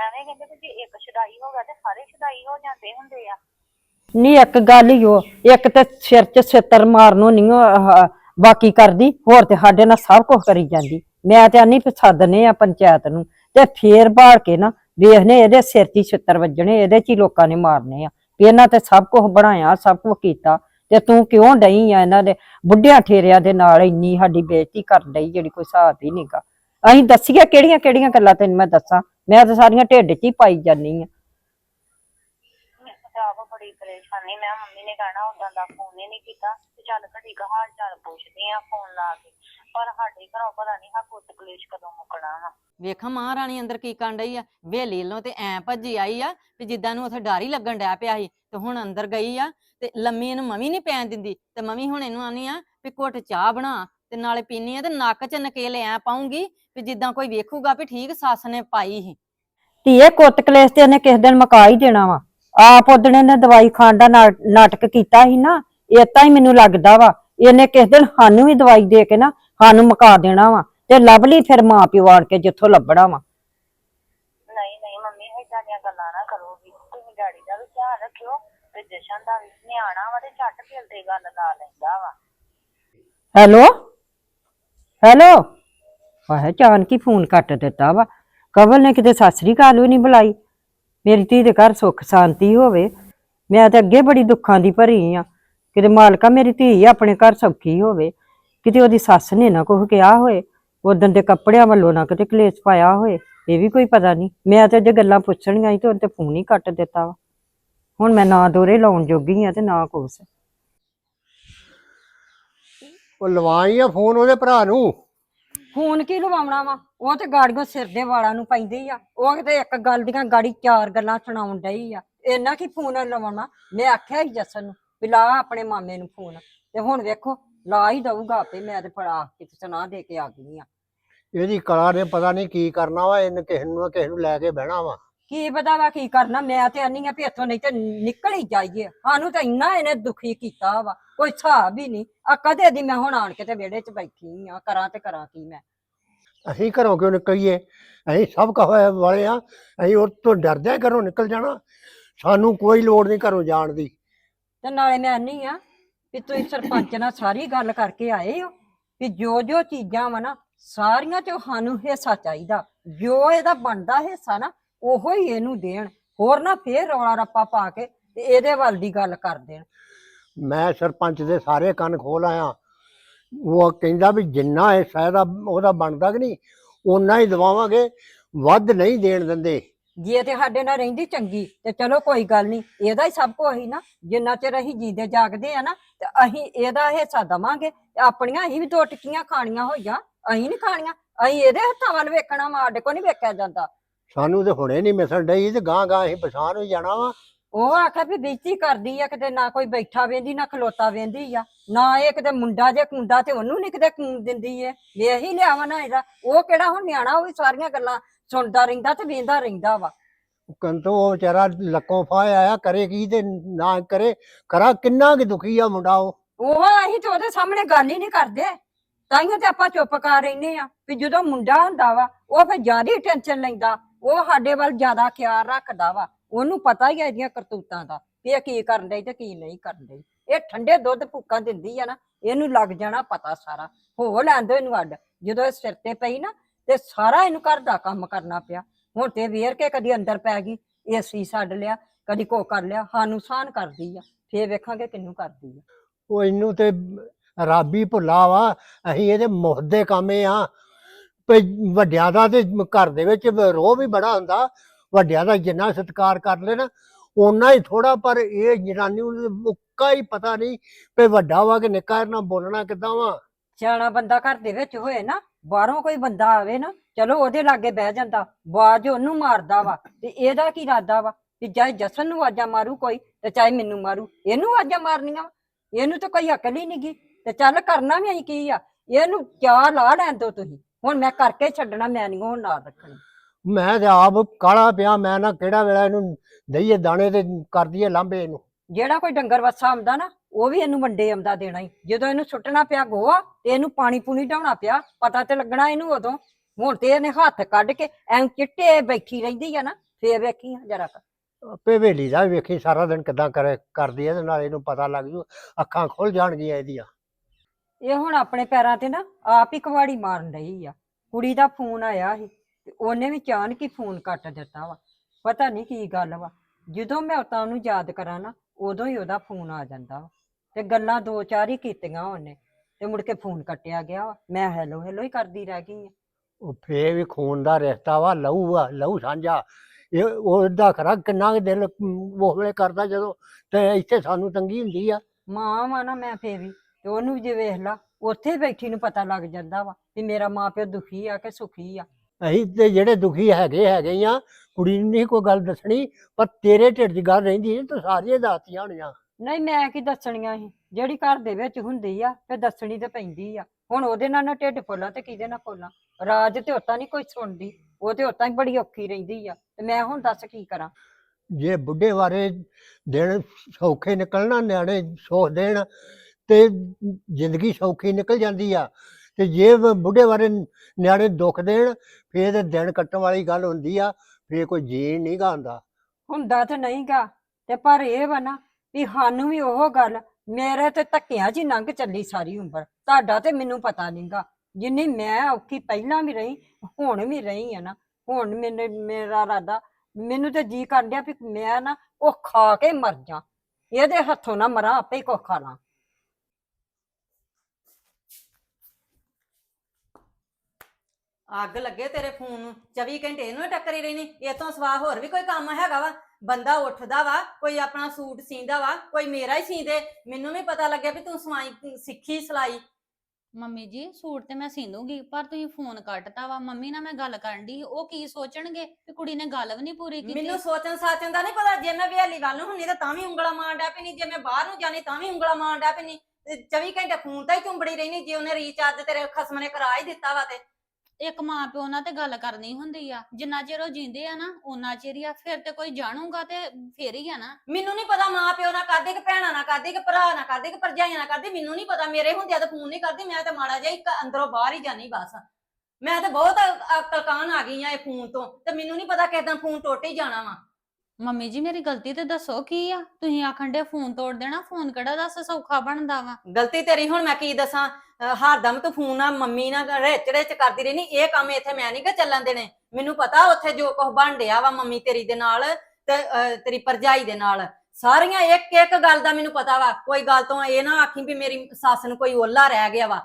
ਐਵੇਂ ਕਹਿੰਦੇ ਕਿ ਜੇ ਇੱਕ ਛਡਾਈ ਹੋ ਗਿਆ ਤੇ ਸਾਰੇ ਛਡਾਈ ਹੋ ਜਾਂਦੇ ਹੁੰਦੇ ਆ। ਨਹੀਂ ਇੱਕ ਗੱਲ ਹੀ ਉਹ, ਇੱਕ ਤੇ ਸਿਰ 'ਚ ਸਿੱਤਰ ਮਾਰਨੋਂ ਨਹੀਂ ਉਹ ਬਾਕੀ ਕਰਦੀ, ਹੋਰ ਤੇ ਸਾਡੇ ਨਾਲ ਸਭ ਕੁਝ ਕਰੀ ਜਾਂਦੀ। ਮੈਂ ਤੇ ਆਨੀ ਸੱਦਨੇ ਆ ਪੰਚਾਇਤ ਨੂੰ। ਤੇ ਫੇਰ ਬਾੜ ਕੇ ਨਾ ਵੇਖਨੇ ਇਹਦੇ ਸਿਰ 'ਚ ਹੀ ਛਿੱਤਰ ਵੱਜਣੇ, ਇਹਦੇ 'ਚ ਹੀ ਲੋਕਾਂ ਨੇ ਮਾਰਨੇ ਆ। ਵੀ ਇਹਨਾਂ ਤੇ ਸਭ ਕੁਝ ਬਣਾਇਆ, ਸਭ ਕੁਝ ਕੀਤਾ। ਤੇ ਤੂੰ ਕਿਉਂ ਡਈ ਆ ਇਹਨਾਂ ਦੇ? ਬੁੱਢਿਆਂ ਠੇਰਿਆਂ ਦੇ ਨਾਲ ਇੰਨੀ ਸਾਡੀ ਬੇਇੱਜ਼ਤੀ ਕਰਨ ਡਈ ਜਿਹੜੀ ਕੋਈ ਹਿਸਾਬ ਹੀ ਨਹੀਂਗਾ ਅਸੀਂ ਦੱਸੀਏ ਕਿਹੜੀਆਂ ਕਿਹੜੀਆਂ ਗੱਲਾਂ ਤੈਨੂੰ ਮੈਂ ਦੱਸਾਂ? ਮੈਂ ਤਾਂ ਸਾਰੀਆਂ ਢਿੱਡ 'ਚ ਹੀ ਪਾਈ ਜਾਨੀ ਆ। ਮੈਨੂੰ ਤਾਂ ਆਪ ਬੜੀ ਪਰੇਸ਼ਾਨੀ ਮੈਂ ਮੰਮੀ ਨੇ ਕਹਿਣਾ ਉਦਾਂ ਦਾ ਫੋਨ ਹੀ ਨਹੀਂ ਕੀਤਾ। ਤੇ ਚੱਲ ਘੜੀ ਕੁ ਹਾਲ ਚਾਲ ਪੁੱਛਦੇ ਆ ਫੋਨ ਲਾ ਕੇ। ਪਰ ਸਾਡੇ ਘਰੋਂ ਪਤਾ ਨਹੀਂ ਹਾਂ ਕੁੱਤ ਕਲੇਸ਼ ਕਦੋਂ ਮੁੱਕਣਾ ਵਾ। ਵੇਖਾਂ ਮਹਾਰਾਣੀ ਅੰਦਰ ਕੀ ਕਰਨ ਡਈ ਆ। ਵੇਲੀ ਵੱਲੋਂ ਤੇ ਐ ਭੱਜੀ ਆਈ ਆ ਤੇ ਜਿੱਦਾਂ ਨੂੰ ਉੱਥੇ ਡਰ ਹੀ ਲੱਗਣ ਡਿਆ ਪਿਆ ਸੀ ਤੇ ਹੁਣ ਅੰਦਰ ਗਈ ਆ ਤੇ ਲੰਮੀ ਇਹਨੂੰ ਮਮੀ ਨਹੀਂ ਪੈਣ ਦਿੰਦੀ ਤੇ ਮਮੀ ਹੁਣ ਇਹਨੂੰ ਆਨੀ ਆ ਵੀ ਘੁੱਟ ਚਾਹ ਬਣਾ ਤੇ ਨਾਲੇ ਪੀਨੀ ਆ ਤੇ ਨੱਕ 'ਚ ਨਕੇਲ ਐ ਪਾਉਂਗੀ ਵੀ ਜਿੱਦਾਂ ਕੋਈ ਵੇਖੂਗਾ ਵੀ ਠੀਕ ਸੱਸ ਨੇ ਪਾਈ ਸੀ। ਧੀਏ ਕੁੱਤ ਕਲੇਸ਼ ਤੇ ਉਹਨੇ ਕਿਸ ਦਿਨ ਮੁਕਾ ਹੀ ਦੇਣਾ ਵਾ। ਆਪ ਉਹਦਣੇ ਨੇ ਦਵਾਈ ਖਾਣ ਦਾ ਨਾ- ਨਾਟਕ ਕੀਤਾ ਸੀ ਨਾ ਇਹ ਤਾਂ ਹੀ ਮੈਨੂੰ ਲੱਗਦਾ ਵਾ। ਇਹਨੇ ਕਿਸ ਦਿਨ ਸਾਨੂੰ ਵੀ ਦਵਾਈ ਦੇ ਕੇ ਨਾ ਸਾਨੂੰ ਮੁਕਾ ਦੇਣਾ ਵਾ ਤੇ ਲਵਲੀ ਫਿਰ ਮਾਂ ਪਿਓ ਆਣ ਕੇ ਜਿੱਥੋਂ ਲੱਭਣਾ ਵਾ। ਨਹੀਂ ਨਹੀਂ ਮੰਮੀ ਏਦਾਂ ਦੀਆਂ ਗੱਲਾਂ ਨਾ ਕਰੋ ਵੀ ਤੁਸੀਂ ਡੈਡੀ ਦਾ ਵੀ ਧਿਆਨ ਰੱਖਿਓ। ਤੇ ਜਸ਼ਨ ਦਾ ਵੀ ਨਿਆਣਾ ਵਾ ਤੇ ਝੱਟ ਦਿਲ ਤੇ ਗੱਲ ਲਾ ਲੈਂਦਾ ਵਾ। ਹੈਲੋ? ਹੈਲੋ? ਆਹ ਚਾਨ ਕੀ ਫੋਨ ਕੱਟ ਦਿੱਤਾ ਵਾ। ਕਵਲ ਨੇ ਕਿਤੇ ਸਤਿ ਸ੍ਰੀ ਵੀ ਨਹੀਂ ਬੁਲਾਈ। ਮੇਰੀ ਧੀ ਦੇ ਘਰ ਸੁੱਖ ਸ਼ਾਂਤੀ ਹੋਵੇ। ਮੈਂ ਤਾਂ ਅੱਗੇ ਬੜੀ ਦੁੱਖਾਂ ਦੀ ਭਰੀ ਆ। ਕਿਤੇ ਮਾਲਕਾ ਮੇਰੀ ਧੀ ਆਪਣੇ ਘਰ ਸੌਖੀ ਹੋਵੇ। ਕਿਤੇ ਉਹਦੀ ਸੱਸ ਨੇ ਨਾ ਕੁਝ ਕਿਹਾ ਹੋਏ। ਉਦੋਂ ਦੇ ਕੱਪੜਿਆਂ ਵੱਲੋਂ ਨਾ ਕਿਤੇ ਕਲੇਸ਼ ਪਾਇਆ ਹੋਏ। ਇਹ ਵੀ ਕੋਈ ਪਤਾ ਨਹੀਂ। ਮੈਂ ਤਾਂ ਜੇ ਗੱਲਾਂ ਪੁੱਛਣੀਆਂ ਸੀ ਤੇ ਉਹਨੇ ਤੇ ਫੋਨ ਹੀ ਕੱਟ ਦਿੱਤਾ ਵਾ। ਹੁਣ ਮੈਂ ਨਾ ਦੋਰੇ ਲਾਉਣ ਜੋਗੀ ਆ ਤੇ ਨਾ ਕੁਛ। ਉਹ ਲਵਾਈ ਆ ਫੋਨ ਉਹਦੇ ਭਰਾ ਨੂੰ। ਫੋਨ ਕੀ ਲਵਾਉਣਾ ਵਾ? ਉਹ ਤੇ ਗਾੜੀਆਂ ਸਿਰ ਦੇ ਵਾਲਾਂ ਨੂੰ ਪੈਂਦੀ ਆ। ਉਹ ਕਿਤੇ ਇੱਕ ਗੱਲ ਦੀਆਂ ਗਾੜੀ ਚਾਰ ਗੱਲਾਂ ਸੁਣਾਉਣ ਡਈ ਆ। ਇਹਨਾਂ ਕੀ ਫੋਨ ਲਵਾਉਣਾ? ਮੈਂ ਆਖਿਆ ਹੀ ਜਸਨ ਨੂੰ ਵੀ ਲਾ ਆਪਣੇ ਮਾਮੇ ਨੂੰ ਫੋਨ। ਤੇ ਹੁਣ ਵੇਖੋ ਲਾ ਹੀ ਦਊਗਾ ਆਪੇ ਮੈਂ ਤੇ ਫੜਾ ਕੇ ਤੇ ਸੁਣਾ ਦੇ ਕੇ ਆ ਗਈ ਆ। ਇਹਦੀ ਕਲਾ ਨੇ ਪਤਾ ਨਹੀਂ ਕੀ ਕਰਨਾ ਵਾ ਇਹਨੇ ਕਿਸੇ ਨੂੰ ਨਾ ਕਿਸੇ ਨੂੰ ਲੈ ਕੇ ਬਹਿਣਾ ਵਾ। ਕੀ ਪਤਾ ਵਾ ਕੀ ਕਰਨਾ ਮੈਂ ਤੇ ਆਨੀ ਆ ਵੀ ਇੱਥੋਂ ਨਹੀਂ ਤੇ ਨਿਕਲ ਹੀ ਜਾਈਏ। ਸਾਨੂੰ ਤਾਂ ਇੰਨਾ ਇਹਨੇ ਦੁਖੀ ਕੀਤਾ ਵਾ ਕੋਈ ਹਿਸਾਬ ਹੀ ਨਹੀਂ। ਆ ਕਦੇ ਦੀ ਮੈਂ ਹੁਣ ਆਣ ਕੇ ਤੇ ਵਿਹੜੇ 'ਚ ਬੈਠੀ ਆ ਕਰਾਂ ਤੇ ਕਰਾਂ ਕੀ ਮੈਂ। ਅਸੀਂ ਘਰੋਂ ਕਿਉਂ ਨਿਕਲੀਏ? ਅਸੀਂ ਸਭ ਕਹੇ ਵਾਲੇ ਆ ਅਸੀਂ ਉਹ ਤੋਂ ਡਰਦੇ ਆ ਘਰੋਂ ਨਿਕਲ ਜਾਣਾ। ਸਾਨੂੰ ਕੋਈ ਲੋੜ ਨਹੀਂ ਘਰੋਂ ਜਾਣ ਦੀ। ਤੇ ਨਾਲੇ ਮੈਂ ਆਨੀ ਆ ਵੀ ਤੁਸੀਂ ਸਰਪੰਚ ਨਾਲ ਸਾਰੀ ਗੱਲ ਕਰਕੇ ਆਏ ਹੋ ਵੀ ਜੋ ਜੋ ਚੀਜ਼ਾਂ ਵਾ ਨਾ ਸਾਰੀਆਂ ਚ ਸਾਨੂੰ ਹਿੱਸਾ ਚਾਹੀਦਾ। ਜੋ ਇਹਦਾ ਬਣਦਾ ਹਿੱਸਾ ਨਾ ਉਹੋ ਹੀ ਇਹਨੂੰ ਦੇਣ। ਹੋਰ ਨਾ ਫੇਰ ਰੌਲਾ ਰੱਪਾ ਪਾ ਕੇ ਤੇ ਇਹਦੇ ਵੱਲ ਦੀ ਗੱਲ ਕਰ ਦੇਣ। ਮੈਂ ਸਰਪੰਚ ਦੇ ਸਾਰੇ ਕੰਨ ਖੋਲ ਆਇਆ। ਉਹ ਕਹਿੰਦਾ ਵੀ ਜਿੰਨਾ ਹਿੱਸਾ ਇਹਦਾ ਉਹਦਾ ਬਣਦਾ ਕਿ ਨਹੀਂ ਓਨਾ ਹੀ ਦਵਾਵਾਂਗੇ। ਵੱਧ ਨਹੀਂ ਦੇਣ ਦਿੰਦੇ। ਜੇ ਤੇ ਸਾਡੇ ਨਾਲ ਰਹਿੰਦੀ ਚੰਗੀ ਤੇ ਚਲੋ ਕੋਈ ਗੱਲ ਨਹੀਂ ਇਹਦਾ ਹੀ ਸਭ ਕੁਝ ਹੀ ਨਾ। ਜਿੰਨਾ ਚਿਰ ਅਸੀਂ ਜੀਦੇ ਜਾਗਦੇ ਆ ਨਾ ਤੇ ਅਸੀਂ ਇਹਦਾ ਹਿੱਸਾ ਦਵਾਂਗੇ। ਤੇ ਆਪਣੀਆਂ ਅਸੀਂ ਵੀ ਦੋ ਟਿੱਕੀਆਂ ਖਾਣੀਆਂ ਹੋਈਆਂ ਅਸੀਂ ਨਹੀਂ ਖਾਣੀਆਂ। ਅਸੀਂ ਇਹਦੇ ਹੱਥਾਂ ਵੱਲ ਵੇਖਣਾ ਸਾਡੇ ਕੋ ਨਹੀਂ ਵੇਖਿਆ ਜਾਂਦਾ। ਸਾਨੂੰ ਤੇ ਹੁਣੇ ਨਹੀਂ ਮਿਸਣ ਡਈ ਤੇ ਗਾਂ ਗਾਂ ਅਸੀਂ ਪਛਾਣ ਹੋ ਜਾਣਾ ਵਾ। ਉਹ ਆਖਿਆ ਵੀ ਬੇਇੱਜ਼ਤੀ ਕਰਦੀ ਆ ਕਿਤੇ ਨਾ ਕੋਈ ਬੈਠਾ ਵੇਂਦੀ ਨਾ ਖਲੋਤਾ ਵੇਂਦੀ ਆ। ਨਾ ਇਹ ਕਿਤੇ ਮੁੰਡਾ ਜੇ ਕੁੰਡਾ ਤੇ ਉਹਨੂੰ ਨਹੀਂ ਕਿਤੇ ਕੂੰ ਦਿੰਦੀ ਏ। ਵੇਖ ਹੀ ਲਿਆਵਾ ਨਾ ਇਹਦਾ। ਉਹ ਕਿਹੜਾ ਹੁਣ ਨਿਆਣਾ ਉਹ ਵੀ ਸਾਰੀਆਂ ਗੱਲਾਂ ਸੁਣਦਾ ਰਹਿੰਦਾ ਤੇ ਵੇਂਦਾ ਰਹਿੰਦਾ ਵਾ। ਕੰਤੋਂ ਉਹ ਵਿਚਾਰਾ ਲੱਕੋਂ ਫਾਇ ਆਇਆ ਕਰੇ ਕੀ ਤੇ ਨਾ ਕਰੇ ਕਰਾ ਕਿੰਨਾ ਕਿ ਦੁਖੀ ਆ ਮੁੰਡਾ ਉਹ। ਉਹ ਅਸੀਂ ਤੇ ਉਹਦੇ ਸਾਹਮਣੇ ਗੱਲ ਹੀ ਨਹੀਂ ਕਰਦੇ। ਤਾਈਓ ਤੇ ਆਪਾਂ ਚੁੱਪ ਕਰ ਰਹਿੰਦੇ ਆ ਵੀ ਜਦੋਂ ਮੁੰਡਾ ਹੁੰਦਾ ਵਾ ਉਹ ਫਿਰ ਜ਼ਿਆਦਾ ਟੈਨਸ਼ਨ ਲੈਂਦਾ। ਉਹ ਸਾਡੇ ਵੱਲ ਜ਼ਿਆਦਾ ਖਿਆਲ ਰੱਖਦਾ ਵਾ। ਉਹਨੂੰ ਪਤਾ ਹੀ ਆ ਇਹਦੀਆਂ ਕਰਤੂਤਾਂ ਦਾ ਵੀ ਇਹ ਕੀ ਕਰਨ ਡਈ ਤੇ ਕੀ ਨਹੀਂ ਕਰਨ ਡਈ। ਇਹ ਠੰਡੇ ਦੁੱਧ ਭੁੱਕਾਂ ਦਿੰਦੀ ਆ ਨਾ, ਇਹਨੂੰ ਲੱਗ ਜਾਣਾ ਪਤਾ ਸਾਰਾ। ਹੋ ਲੈਣ ਦਿਓ ਇਹਨੂੰ ਅੱਡ। ਜਦੋਂ ਇਹ ਸਿਰ ਤੇ ਪਈ ਨਾ, ਤੇ ਸਾਰਾ ਇਹਨੂੰ ਘਰ ਦਾ ਕੰਮ ਕਰਨਾ ਪਿਆ। ਹੁਣ ਤੇ ਵੇਰ ਕੇ ਕਦੀ ਅੰਦਰ ਪੈ ਗਈ ਏਸੀ ਛੱਡ ਲਿਆ, ਕਦੀ ਕੋ ਕਰ ਲਿਆ, ਸਾਨੂੰ ਸਾਨ ਕਰਦੀ ਆ। ਫੇਰ ਵੇਖਾਂਗੇ ਕਿੰਨੂੰ ਕਰਦੀ ਆ। ਉਹ ਇਹਨੂੰ ਤੇ ਰੱਬ ਹੀ ਭੁੱਲਾ ਵਾ, ਅਸੀਂ ਇਹਦੇ ਮੁਹੱਦੇ ਕਾਮੇ ਆ। ਭਈ ਵੱਡਿਆਂ ਦਾ ਤੇ ਘਰ ਦੇ ਵਿੱਚ ਰੋਹ ਵੀ ਬੜਾ ਹੁੰਦਾ, ਵੱਡਿਆਂ ਦਾ ਜਿੰਨਾ ਸਤਿਕਾਰ ਕਰ ਲੈਣਾ, ਓਨਾ ਹੀ ਥੋੜਾ ਪਰ ਇਹ ਜਨਾਨੀ ਨੂੰ ਮੁੱਕਾ ਹੀ ਪਤਾ ਨਹੀਂ ਵੀ ਵੱਡਾ ਵਾ ਕਿ ਨਿੱਕਾ, ਇਹਨਾਂ ਬੋਲਣਾ ਕਿੱਦਾਂ ਵਾ। ਸਿਆਣਾ ਬੰਦਾ ਘਰ ਦੇ ਵਿੱਚ ਹੋਏ ਨਾ, ਬਾਹਰੋਂ ਕੋਈ ਬੰਦਾ ਆਵੇ ਨਾ, ਚਲੋ ਉਹਦੇ ਲਾਗੇ ਬਹਿ ਜਾਂਦਾ ਬਾਜ ਉਹਨੂੰ ਮਾਰਦਾ ਵਾ, ਤੇ ਇਹਦਾ ਕੀ ਇਰਾਦਾ ਵਾ ਕਿ ਚਾਹੇ ਜਸਨ ਨੂੰ ਆਜਾ ਮਾਰੂ ਕੋਈ, ਤੇ ਚਾਹੇ ਮੈਨੂੰ ਮਾਰੂ, ਇਹਨੂੰ ਆਜਾ ਮਾਰਨੀਆਂ ਵਾ, ਇਹਨੂੰ ਤਾਂ ਕੋਈ ਅਕਲ ਹੀ ਨਹੀਂਗੀ ਤੇ ਚੱਲ ਕਰਨਾ ਵੀ ਅਸੀਂ ਕੀ ਆ, ਇਹਨੂੰ ਚਾਹ ਲਾ ਲੈਣ ਦੋ ਤੁਸੀਂ। ਹੁਣ ਮੈਂ ਕਰਕੇ ਛੱਡਣਾ ਮੈਂ ਨਹੀਂ ਹੁਣ ਨਾਲ ਰੱਖਣੀ। ਮੈਂ ਤੇ ਆਪ ਕਾਲਾ ਪਿਆ ਮੈਂ ਨਾ ਕਿਹੜਾ ਵੇਲਾ ਇਹਨੂੰ ਦਈਏ ਦਾਣੇ ਤੇ ਕਰ ਦਈਏ ਲਾਂਬੇ ਇਹਨੂੰ। ਜਿਹੜਾ ਕੋਈ ਡੰਗਰ ਵੱਸਾ ਆਉਂਦਾ ਨਾ ਉਹ ਵੀ ਇਹਨੂੰ ਵੰਡੇ ਆਉਂਦਾ ਦੇਣਾ ਹੀ। ਜਦੋਂ ਇਹਨੂੰ ਸੁੱਟਣਾ ਪਿਆ ਗੋਆ ਤੇ ਇਹਨੂੰ ਪਾਣੀ ਪੂਣੀ ਢਾਉਣਾ ਪਿਆ ਪਤਾ ਤੇ ਲੱਗਣਾ ਇਹਨੂੰ ਉਦੋਂ। ਹੁਣ ਤੇ ਇਹਨੇ ਹੱਥ ਕੱਢ ਕੇ ਐਂ ਚਿੱਟੇ ਬੈਠੀ ਰਹਿੰਦੀ ਆ ਨਾ ਫੇਰ ਵੇਖੀ ਜਰਾ ਆਪੇ ਵੇਲੀ ਦਾ ਵੇਖੀ ਸਾਰਾ ਦਿਨ ਕਿਦਾਂ ਕਰੇ ਕਰਦੀ ਤੇ ਨਾਲ ਇਹਨੂੰ ਪਤਾ ਲੱਗ ਜੂ ਅੱਖਾਂ ਖੁੱਲ ਜਾਣਗੀਆਂ ਇਹਦੀਆਂ। ਇਹ ਹੁਣ ਆਪਣੇ ਪੈਰਾਂ ਤੇ ਨਾ ਆਪ ਹੀ ਕਵਾੜੀ ਮਾਰਨ ਰਹੀ ਆ। ਕੁੜੀ ਦਾ ਫੋਨ ਆਇਆ ਸੀ ਤੇ ਉਹਨੇ ਵੀ ਚਾਹਨ ਕੀ ਫੋਨ ਕੱਟ ਦਿੱਤਾ ਵਾ। ਪਤਾ ਨਹੀਂ ਕੀ ਗੱਲ ਵਾ। ਜਦੋਂ ਮੈਂ ਤਾਂ ਉਹਨੂੰ ਯਾਦ ਕਰਾਂ ਨਾ ਉਦੋਂ ਹੀ ਉਹਦਾ ਫੋਨ ਆ ਜਾਂਦਾ ਵਾ। ਤੇ ਗੱਲਾਂ ਦੋ ਚਾਰ ਹੀ ਕੀਤੀਆਂ ਉਹਨੇ ਤੇ ਮੁੜ ਕੇ ਫੋਨ ਕੱਟਿਆ ਗਿਆ ਵਾ। ਮੈਂ ਹੈਲੋ ਹੈਲੋ ਹੀ ਕਰਦੀ ਰਹਿ ਗਈ ਆ। ਉਹ ਫੇਰ ਵੀ ਖੂਨ ਦਾ ਰਿਸ਼ਤਾ ਵਾ ਲਹੂ ਆ ਲਹੂ ਸਾਂਝਾ। ਇਹ ਉਹਦਾ ਖਰਾ ਕਿੰਨਾ ਕੁ ਦਿਲ ਉਸ ਵੇਲੇ ਕਰਦਾ ਜਦੋਂ ਤੇ ਇੱਥੇ ਸਾਨੂੰ ਤੰਗੀ ਹੁੰਦੀ ਆ। ਮਾਂ ਵਾ ਨਾ ਮੈਂ ਫੇਰ ਵੀ। ਤੇ ਉਹਨੂੰ ਜੇ ਵੇਖ ਲਾ ਉੱਥੇ ਬੈਠੀ ਨੂੰ ਪਤਾ ਲੱਗ ਜਾਂਦਾ ਵਾ ਵੀ ਮੇਰਾ ਮਾਂ ਪਿਓ ਦੁਖੀ ਆ ਕਿ ਸੁਖੀ ਆ। ਅਸੀਂ ਤੇ ਜਿਹੜੇ ਦੁਖੀ ਹੈਗੇ ਹੈਗੇ ਆ ਕੁੜੀ ਨੂੰ ਨਹੀਂ ਕੋਈ ਗੱਲ ਦੱਸਣੀ ਪਰ ਤੇਰੇ ਢਿੱਡ ਦੀ ਗੱਲ ਰਹਿੰਦੀ ਸੀ ਤੂੰ ਸਾਰੀਆਂ ਦੱਸਤੀਆਂ ਹੋਣੀਆਂ। ਨਹੀਂ ਮੈਂ ਕੀ ਦੱਸਣੀਆਂ ਸੀ? ਜਿਹੜੀ ਘਰ ਦੇ ਵਿੱਚ ਹੁੰਦੀ ਆ ਤੇ ਦੱਸਣੀ ਤੇ ਪੈਂਦੀ ਆ। ਹੁਣ ਉਹਦੇ ਨਾਲ ਨਾ ਢਿੱਡ ਫੁੱਲਾਂ ਤੇ ਕਿਹਦੇ ਨਾਲ ਫੁੱਲਾਂ ਰਾਜ ਤੇ ਉਤਾਂ ਨਹੀਂ ਕੋਈ ਸੁਣਦੀ ਉਹ ਤੇ ਉਤਾਂ ਹੀ ਬੜੀ ਔਖੀ ਰਹਿੰਦੀ ਆ। ਤੇ ਮੈਂ ਹੁਣ ਦੱਸ ਕੀ ਕਰਾਂ? ਜੇ ਬੁੱਢੇ ਬਾਰੇ ਦਿਨ ਸੌਖੇ ਨਿਕਲਣਾ ਨਿਆਣੇ ਸੋਖ ਦੇਣ ਤੇ ਜ਼ਿੰਦਗੀ ਸੌਖੀ ਨਿਕਲ ਜਾਂਦੀ ਆ। ਤੇ ਜੇ ਬੁੱਢੇ ਬਾਰੇ ਨਿਆਣੇ ਦੁੱਖ ਦੇਣ, ਫੇਰ ਤੇ ਦਿਨ ਕੱਟਣ ਵਾਲੀ ਗੱਲ ਹੁੰਦੀ ਆ, ਫੇਰ ਕੋਈ ਜੀ ਨਹੀਂ ਗਾਉਂਦਾ ਹੁੰਦਾ। ਤੇ ਨਹੀਂਗਾ ਤੇ ਪਰ ਇਹ ਵਾ ਨਾ ਵੀ ਸਾਨੂੰ ਵੀ ਉਹ ਗੱਲ, ਮੇਰੇ ਤੇ ਧੱਕਿਆਂ 'ਚ ਹੀ ਲੰਘ ਚੱਲੀ ਸਾਰੀ ਉਮਰ। ਤੁਹਾਡਾ ਤੇ ਮੈਨੂੰ ਪਤਾ ਨਹੀਂਗਾ ਜਿੰਨੀ ਮੈਂ ਔਖੀ ਪਹਿਲਾਂ ਵੀ ਰਹੀ, ਹੁਣ ਵੀ ਰਹੀ ਆ ਨਾ। ਹੁਣ ਮੈਨੂੰ, ਮੇਰਾ ਇਰਾਦਾ, ਮੈਨੂੰ ਤੇ ਜੀ ਲਿਆ ਵੀ ਮੈਂ ਨਾ ਉਹ ਖਾ ਕੇ ਮਰ ਜਾ। ਇਹਦੇ ਹੱਥੋਂ ਨਾ ਮਰਾਂ, ਆਪੇ ਹੀ ਕੁਛ ਖਾ ਲਾਂ। ਅੱਗ ਲੱਗੇ ਤੇਰੇ ਫੋਨ ਨੂੰ 24 ਘੰਟੇ ਇਹਨੂੰ ਹੀ ਟੱਕਰੀ ਰਹਿਣੀ ਇਹ ਤੋਂ ਸਵਾ ਹੋਰ ਵੀ ਕੋਈ ਕੰਮ ਹੈਗਾ ਵਾ? ਬੰਦਾ ਉੱਠਦਾ ਵਾ ਕੋਈ ਆਪਣਾ ਸੂਟ ਸੀਂਦਾ ਵਾ ਕੋਈ ਮੇਰਾ ਹੀ ਸੀਂਦੇ ਮੈਨੂੰ ਵੀ ਪਤਾ ਲੱਗਿਆ ਵੀ ਤੂੰ ਸਵਾਈ ਸਿੱਖੀ ਸਲਾਈ। ਮੰਮੀ ਜੀ ਸੂਟ ਤੇ ਮੈਂ ਸੀ ਦੂੰਗੀ ਪਰ ਤੁਸੀਂ ਫੋਨ ਕੱਟਤਾ ਵਾ ਮੰਮੀ ਨਾਲ ਮੈਂ ਗੱਲ ਕਰਨ ਦੀ ਉਹ ਕੀ ਸੋਚਣਗੇ ਕਿ ਕੁੜੀ ਨੇ ਗੱਲ ਵੀ ਨਹੀਂ ਪੂਰੀ ਕੀਤੀ? ਮੈਨੂੰ ਸੋਚਣ ਸਾਚਣ ਦਾ ਨਹੀਂ ਪਤਾ ਜੇ ਮੈਂ ਵਿਹਲੀ ਵੱਲ ਨੂੰ ਹੁੰਨੀ ਤਾਂ ਤਾਂ ਵੀ ਉਂਗਲਾ ਮਾਰਨ ਡੈ ਪੈਣੀ ਜੇ ਮੈਂ ਬਾਹਰ ਨੂੰ ਜਾਣੀ ਤਾਂ ਵੀ ਉਂਗਲਾ ਮਾਰਨ ਡੈ ਪੈਣੀ ਤੇ 24 ਘੰਟੇ ਫੋਨ ਤਾਂ ਹੀ ਚੁੰਬੜੀ ਰਹਿਣੀ ਜੇ ਉਹਨੇ ਰੀਚਾਰਜ ਤੇਰੇ ਖਸਮ ਨੇ ਕਰਾ ਹੀ ਦਿੱਤਾ ਵਾ ਤੇ। ਇੱਕ ਮਾਂ ਪਿਓ ਨਾਲ ਤੇ ਗੱਲ ਕਰਨੀ ਹੁੰਦੀ ਆ, ਜਿੰਨਾ ਚਿਰ ਉਹ ਜਿੰਦੇ ਆ ਨਾ ਉਹਨਾਂ ਚਿਰ ਹੀ ਆ, ਫਿਰ ਤੇ ਕੋਈ ਜਾਣੂਗਾ ਤੇ ਫੇਰ ਹੀ ਆ ਨਾ। ਮੈਨੂੰ ਨਹੀਂ ਪਤਾ ਮਾਂ ਪਿਓ ਨਾਲ ਕਰਦੇ ਕਿ ਭੈਣਾਂ ਨਾਲ ਕਰਦੇ ਕਿ ਭਰਾ ਨਾ ਕਰਦੇ ਕਿ ਭਰਜਾਈਆਂ ਨਾਲ ਕਰਦੇ, ਮੈਨੂੰ ਨਹੀਂ ਪਤਾ, ਮੇਰੇ ਹੁੰਦਿਆਂ ਤਾਂ ਫੋਨ ਨਹੀਂ ਕਰਦੀ, ਮੈਂ ਤਾਂ ਮਾੜਾ ਜਿਹਾ ਹੀ ਅੰਦਰੋਂ ਬਾਹਰ ਹੀ ਜਾਨੀ ਬਸ। ਮੈਂ ਤਾਂ ਬਹੁਤ ਅਕਲਕਾਨ ਆ ਗਈ ਆ ਇਹ ਫੋਨ ਤੋਂ, ਤੇ ਮੈਨੂੰ ਨਹੀਂ ਪਤਾ ਕਿਸ ਫੋਨ ਟੁੱਟ ਹੀ ਜਾਣਾ ਵਾ। ਮੰਮੀ ਜੀ ਮੇਰੀ ਗਲਤੀ ਤੇ ਦੱਸੋ ਕੀ ਆ? ਤੁਸੀਂ ਆਖਣ ਦੇ ਫੋਨ ਤੋੜ ਦੇਣਾ? ਫੋਨ ਕਿਹੜਾ ਦੱਸ? ਸੌਖਾ ਬਣਦਾ ਵਾ। ਗਲਤੀ ਤੇਰੀ ਹੁਣ ਮੈਂ ਕੀ ਦੱਸਾਂ? ਅਹ ਹਰਦਮ ਤੂੰ ਫੋਨ ਨਾਲ ਮੰਮੀ ਨਾਲ ਰਿਚ ਰਿਚ ਕਰਦੀ ਰਹਿਨੀ ਇਹ ਕੰਮ ਇੱਥੇ ਮੈਂ ਨਹੀਂ ਕਿ ਚੱਲਣ ਦੇਣੇ। ਮੈਨੂੰ ਪਤਾ ਉੱਥੇ ਜੋ ਕੁਝ ਬਣ ਡਿਆ ਵਾ ਮੰਮੀ ਤੇਰੀ ਦੇ ਨਾਲ ਤੇ ਅਹ, ਤੇਰੀ ਭਰਜਾਈ ਦੇ ਨਾਲ। ਸਾਰੀਆਂ ਇੱਕ ਇੱਕ ਗੱਲ ਦਾ ਮੈਨੂੰ ਪਤਾ ਵਾ। ਕੋਈ ਗੱਲ ਤੋਂ ਇਹ ਨਾ ਆਖੀ ਵੀ ਮੇਰੀ ਸੱਸ ਨੂੰ ਕੋਈ ਓਲਾ ਰਹਿ ਗਿਆ ਵਾ।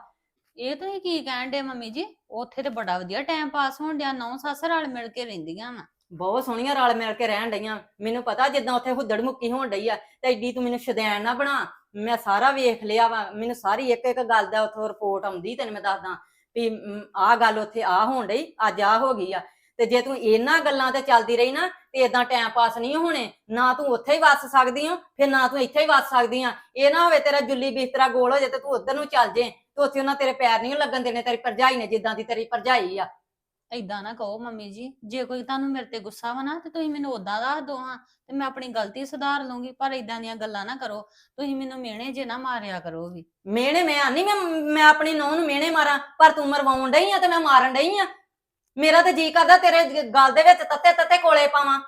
ਇਹ ਤੁਸੀਂ ਕੀ ਕਹਿਣ ਦੇ ਮੰਮੀ ਜੀ? ਉੱਥੇ ਤੇ ਬੜਾ ਵਧੀਆ ਟਾਈਮ ਪਾਸ ਹੋਣ ਡਿਆ। ਨੌ ਸੱਸ ਰਲ ਮਿਲ ਕੇ ਰਹਿੰਦੀਆਂ ਵਾ। ਬਹੁਤ ਸੋਹਣੀਆਂ ਰਲ ਮਿਲ ਕੇ ਰਹਿਣ ਡਈਆਂ। ਮੈਨੂੰ ਪਤਾ ਜਿੱਦਾਂ ਉੱਥੇ ਹੁੱਦੜ ਮੁੱਕੀ ਹੋਣ ਡਈ ਆ ਤੇ ਐਡੀ ਤੂੰ ਮੈਨੂੰ ਸ਼ਦੈਣ ਨਾ ਬਣਾ। ਮੈਂ ਸਾਰਾ ਵੇਖ ਲਿਆ ਵਾ। ਮੈਨੂੰ ਸਾਰੀ ਇੱਕ ਇੱਕ ਗੱਲ ਦਾ ਉੱਥੋਂ ਰਿਪੋਰਟ ਆਉਂਦੀ ਤੈਨੂੰ ਮੈਂ ਦੱਸਦਾ। ਵੀ ਆਹ ਗੱਲ ਉੱਥੇ ਆ ਹੋਣ ਡਈ, ਅੱਜ ਆ ਹੋ ਗਈ ਆ। ਤੇ ਜੇ ਤੂੰ ਇਹਨਾਂ ਗੱਲਾਂ ਤੇ ਚੱਲਦੀ ਰਹੀ ਨਾ, ਤੇ ਇਦਾਂ ਟਾਈਮ ਪਾਸ ਨਹੀਂ ਹੋਣੇ। ਨਾ ਤੂੰ ਉੱਥੇ ਹੀ ਵੱਸ ਸਕਦੀ ਹੋ ਫਿਰ ਨਾ ਤੂੰ ਇੱਥੇ ਹੀ ਵੱਸ ਸਕਦੀ ਆ। ਇਹ ਨਾ ਹੋਵੇ ਤੇਰਾ ਜੁੱਲੀ ਬਿਸਤਰਾ ਗੋਲ ਹੋ ਜਾਏ ਤੇ ਤੂੰ ਉਧਰ ਨੂੰ ਚੱਲ ਜੇ। ਤੇ ਉੱਥੇ ਉਹਨਾਂ ਤੇਰੇ ਪੈਰ ਨਹੀਂ ਲੱਗਣ ਦੇਣੇ, ਤੇਰੀ ਭਰਜਾਈ ਨੇ ਜਿੱਦਾਂ ਦੀ ਤੇਰੀ ਭਰਜਾਈ ਆ। ਏਦਾਂ ਨਾ ਕਹੋ ਮੰਮੀ ਜੀ, ਜੇ ਕੋਈ ਤੁਹਾਨੂੰ ਮੇਰੇ ਤੇ ਗੁੱਸਾ ਵਾ ਨਾ, ਤੇ ਤੁਸੀਂ ਮੈਨੂੰ ਉਦਾਂ ਦੱਸ ਦੋ ਹਾਂ, ਤੇ ਮੈਂ ਆਪਣੀ ਗਲਤੀ ਸੁਧਾਰ ਲੂੰਗੀ ਪਰ ਏਦਾਂ ਦੀਆਂ ਗੱਲਾਂ ਨਾ ਕਰੋ, ਤੁਸੀਂ ਮੈਨੂੰ ਮਿਹਣੇ ਜੇ ਨਾ ਮਾਰਿਆ ਕਰੋ ਵੀ। ਮਿਹਣੇ ਮੈਂ ਆਨੀ, ਮੈਂ ਮੈਂ ਆਪਣੀ ਨੂੰਹ ਨੂੰ ਮਿਹਣੇ ਮਾਰਾਂ, ਪਰ ਤੂੰ ਮਰਵਾਉਣ ਡਈ ਆ ਤੇ ਮੈਂ ਮਾਰਨ ਡਈ ਆ। ਮੇਰਾ ਤੇ ਜੀ ਕਰਦਾ ਤੇਰੇ ਗੱਲ ਦੇ ਵਿੱਚ ਤੱਤੇ ਤੱਤੇ ਕੋਲੇ ਪਾਵਾਂ।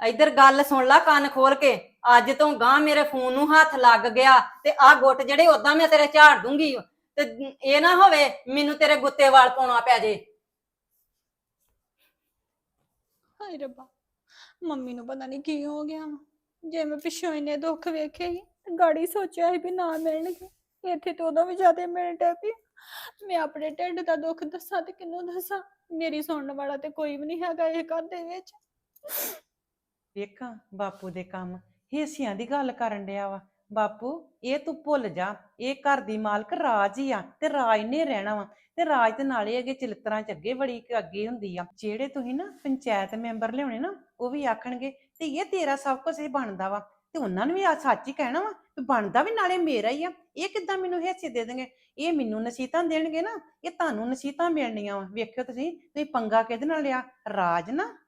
ਇੱਧਰ ਗੱਲ ਸੁਣ ਲੈ ਕੰਨ ਖੋਲ ਕੇ, ਅੱਜ ਤੋਂ ਗਾਂ ਮੇਰੇ ਫੋਨ ਨੂੰ ਹੱਥ ਲੱਗ ਗਿਆ, ਤੇ ਆਹ ਗੁੱਟ ਜਿਹੜੇ ਉਦਾਂ ਮੈਂ ਤੇਰੇ ਝਾੜ ਦੂੰਗੀ ਤੇ ਇਹ ਨਾ ਹੋਵੇ ਮੈਨੂੰ ਤੇਰੇ ਗੁੱਤੇ ਵਾਲ ਪਾਉਣਾ ਪੈ ਜੇ। ਹਾਏ ਰੱਬਾ ਮੰਮੀ ਨੂੰ ਪਤਾ ਨਹੀਂ ਕੀ ਹੋ ਗਿਆ ਵਾ। ਜੇ ਮੈਂ ਪਿੱਛੋਂ ਇੰਨੇ ਦੁੱਖ ਵੇਖੇ ਤੇ ਗਾੜੀ ਸੋਚਿਆ ਸੀ ਵੀ ਨਾ ਮਿਲਣਗੇ। ਇੱਥੇ ਤੇ ਉਦੋਂ ਵੀ ਜ਼ਿਆਦਾ ਮਿਲ ਡੈ ਪਈ। ਮੈਂ ਆਪਣੇ ਢਿੱਡ ਦਾ ਦੁੱਖ ਦੱਸਾਂ ਤੇ ਕਿਹਨੂੰ ਦੱਸਾਂ? ਮੇਰੀ ਸੁਣਨ ਵਾਲਾ ਤੇ ਕੋਈ ਵੀ ਨਹੀਂ ਹੈਗਾ ਇਹ ਘਰ ਦੇ ਵਿੱਚ। ਵੇਖਾਂ ਬਾਪੂ ਦੇ ਕੰਮ ਹਿੱਸਿਆਂ ਦੀ ਗੱਲ ਕਰਨ ਡਿਆ ਵਾ। ਬਾਪੂ, ਇਹ ਤੂੰ ਭੁੱਲ ਜਾ। ਇਹ ਘਰ ਦੀ ਮਾਲਕ ਰਾਜ ਹੀ ਆ ਤੇ ਰਾਜ ਨੇ ਰਹਿਣਾ ਵਾ। ਤੇ ਰਾਜ ਦੇ ਨਾਲੇ ਅੱਗੇ ਚਲਿੱਤਰਾਂ ਚ ਅੱਗੇ ਬੜੀ ਅੱਗੇ ਹੁੰਦੀ ਆ। ਜਿਹੜੇ ਤੁਸੀਂ ਨਾ ਪੰਚਾਇਤ ਮੈਂਬਰ ਲਿਆਉਣੇ ਨਾ, ਉਹ ਵੀ ਆਖਣਗੇ ਤੇ ਇਹ ਤੇਰਾ ਸਭ ਕੁਝ ਇਹ ਬਣਦਾ ਵਾ। ਤੇ ਉਹਨਾਂ ਨੂੰ ਵੀ ਆ ਸੱਚ ਹੀ ਕਹਿਣਾ ਵਾ ਵੀ ਬਣਦਾ ਵੀ ਨਾਲੇ ਮੇਰਾ ਹੀ ਆ। ਇਹ ਕਿੱਦਾਂ ਮੈਨੂੰ ਹਿੱਸੇ ਦੇ ਦੇਣਗੇ? ਇਹ ਮੈਨੂੰ ਨਸੀਹਤਾਂ ਦੇਣਗੇ ਨਾ, ਇਹ ਤੁਹਾਨੂੰ ਨਸੀਤਾਂ ਮਿਲਣੀਆਂ ਵਾ। ਵੇਖਿਓ ਤੁਸੀਂ ਤੁਸੀਂ ਪੰਗਾ ਕਿਹਦੇ ਨਾਲ ਲਿਆ? ਰਾਜ ਨਾ